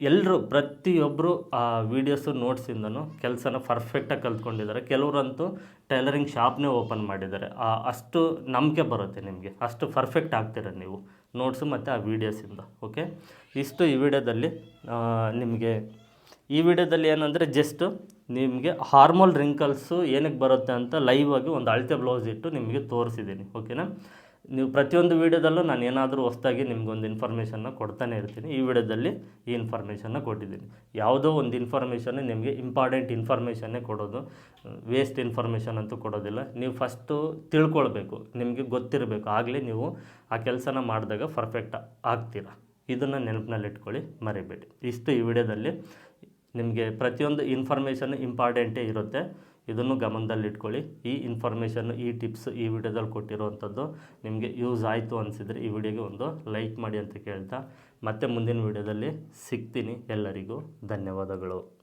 ಎಲ್ಲರೂ ಪ್ರತಿಯೊಬ್ಬರು ಆ ವೀಡಿಯೋಸು ನೋಟ್ಸಿಂದನೂ ಕೆಲಸನ ಪರ್ಫೆಕ್ಟಾಗಿ ಕಲ್ತ್ಕೊಂಡಿದ್ದಾರೆ. ಕೆಲವರಂತೂ ಟೈಲರಿಂಗ್ ಶಾಪ್ನೇ ಓಪನ್ ಮಾಡಿದ್ದಾರೆ. ಅಷ್ಟು ನಂಬಿಕೆ ಬರುತ್ತೆ ನಿಮಗೆ. ಅಷ್ಟು ಪರ್ಫೆಕ್ಟ್ ಆಗ್ತೀರ ನೀವು ನೋಟ್ಸು ಮತ್ತು ಆ ವೀಡಿಯೋಸಿಂದ ಓಕೆ ಇಷ್ಟು ಈ ವಿಡಿಯೋದಲ್ಲಿ ನಿಮಗೆ ಈ ವಿಡಿಯೋದಲ್ಲಿ ಏನಂದರೆ ಜಸ್ಟ್ ನಿಮಗೆ ಹಾರ್ಮೋಲ್ ರಿಂಕಲ್ಸು ಏನಕ್ಕೆ ಬರುತ್ತೆ ಅಂತ ಲೈವ್ ಆಗಿ ಒಂದು ಅಳತೆ ಬ್ಲೌಸ್ ಇಟ್ಟು ನಿಮಗೆ ತೋರಿಸಿದ್ದೀನಿ ಓಕೆನಾ ನೀವು ಪ್ರತಿಯೊಂದು ವೀಡಿಯೋದಲ್ಲೂ ನಾನು ಏನಾದರೂ ಹೊಸ್ದಾಗಿ ನಿಮ್ಗೊಂದು ಇನ್ಫಾರ್ಮೇಷನ್ನ ಕೊಡ್ತಾನೆ ಇರ್ತೀನಿ. ಈ ವಿಡಿಯೋದಲ್ಲಿ ಈ ಇನ್ಫಾರ್ಮೇಷನ್ನ ಕೊಟ್ಟಿದ್ದೀನಿ. ಯಾವುದೋ ಒಂದು ಇನ್ಫಾರ್ಮೇಷನ್ನೇ ನಿಮಗೆ ಇಂಪಾರ್ಟೆಂಟ್ ಇನ್ಫಾರ್ಮೇಷನ್ನೇ ಕೊಡೋದು. ವೇಸ್ಟ್ ಇನ್ಫಾರ್ಮೇಷನ್ ಅಂತೂ ಕೊಡೋದಿಲ್ಲ. ನೀವು ಫಸ್ಟು ತಿಳ್ಕೊಳ್ಬೇಕು, ನಿಮಗೆ ಗೊತ್ತಿರಬೇಕು. ಆಗಲೇ ನೀವು ಆ ಕೆಲಸನ ಮಾಡಿದಾಗ ಪರ್ಫೆಕ್ಟ್ ಆಗ್ತೀರಾ. ಇದನ್ನು ನೆನಪಿನಲ್ಲಿ ಇಟ್ಕೊಳ್ಳಿ ಮರಿಬೇಡಿ. ಇಷ್ಟು ಈ ವಿಡಿಯೋದಲ್ಲಿ. ನಿಮಗೆ ಪ್ರತಿಯೊಂದು ಇನ್ಫಾರ್ಮೇಷನ್ ಇಂಪಾರ್ಟೆಂಟೇ ಇರುತ್ತೆ. ಇದನ್ನು ಗಮನದಲ್ಲಿಟ್ಕೊಳ್ಳಿ. ಈ ಇನ್ಫಾರ್ಮೇಷನ್ ಈ ಟಿಪ್ಸ್ ಈ ವಿಡಿಯೋದಲ್ಲಿ ಕೊಟ್ಟಿರುವಂಥದ್ದು ನಿಮಗೆ ಯೂಸ್ ಆಯಿತು ಅನಿಸಿದರೆ ಈ ವಿಡಿಯೋಗೆ ಒಂದು ಲೈಕ್ ಮಾಡಿ ಅಂತ ಕೇಳ್ತಾ. ಮತ್ತೆ ಮುಂದಿನ ವಿಡಿಯೋದಲ್ಲಿ ಸಿಗ್ತೀನಿ ಎಲ್ಲರಿಗೂ. ಧನ್ಯವಾದಗಳು.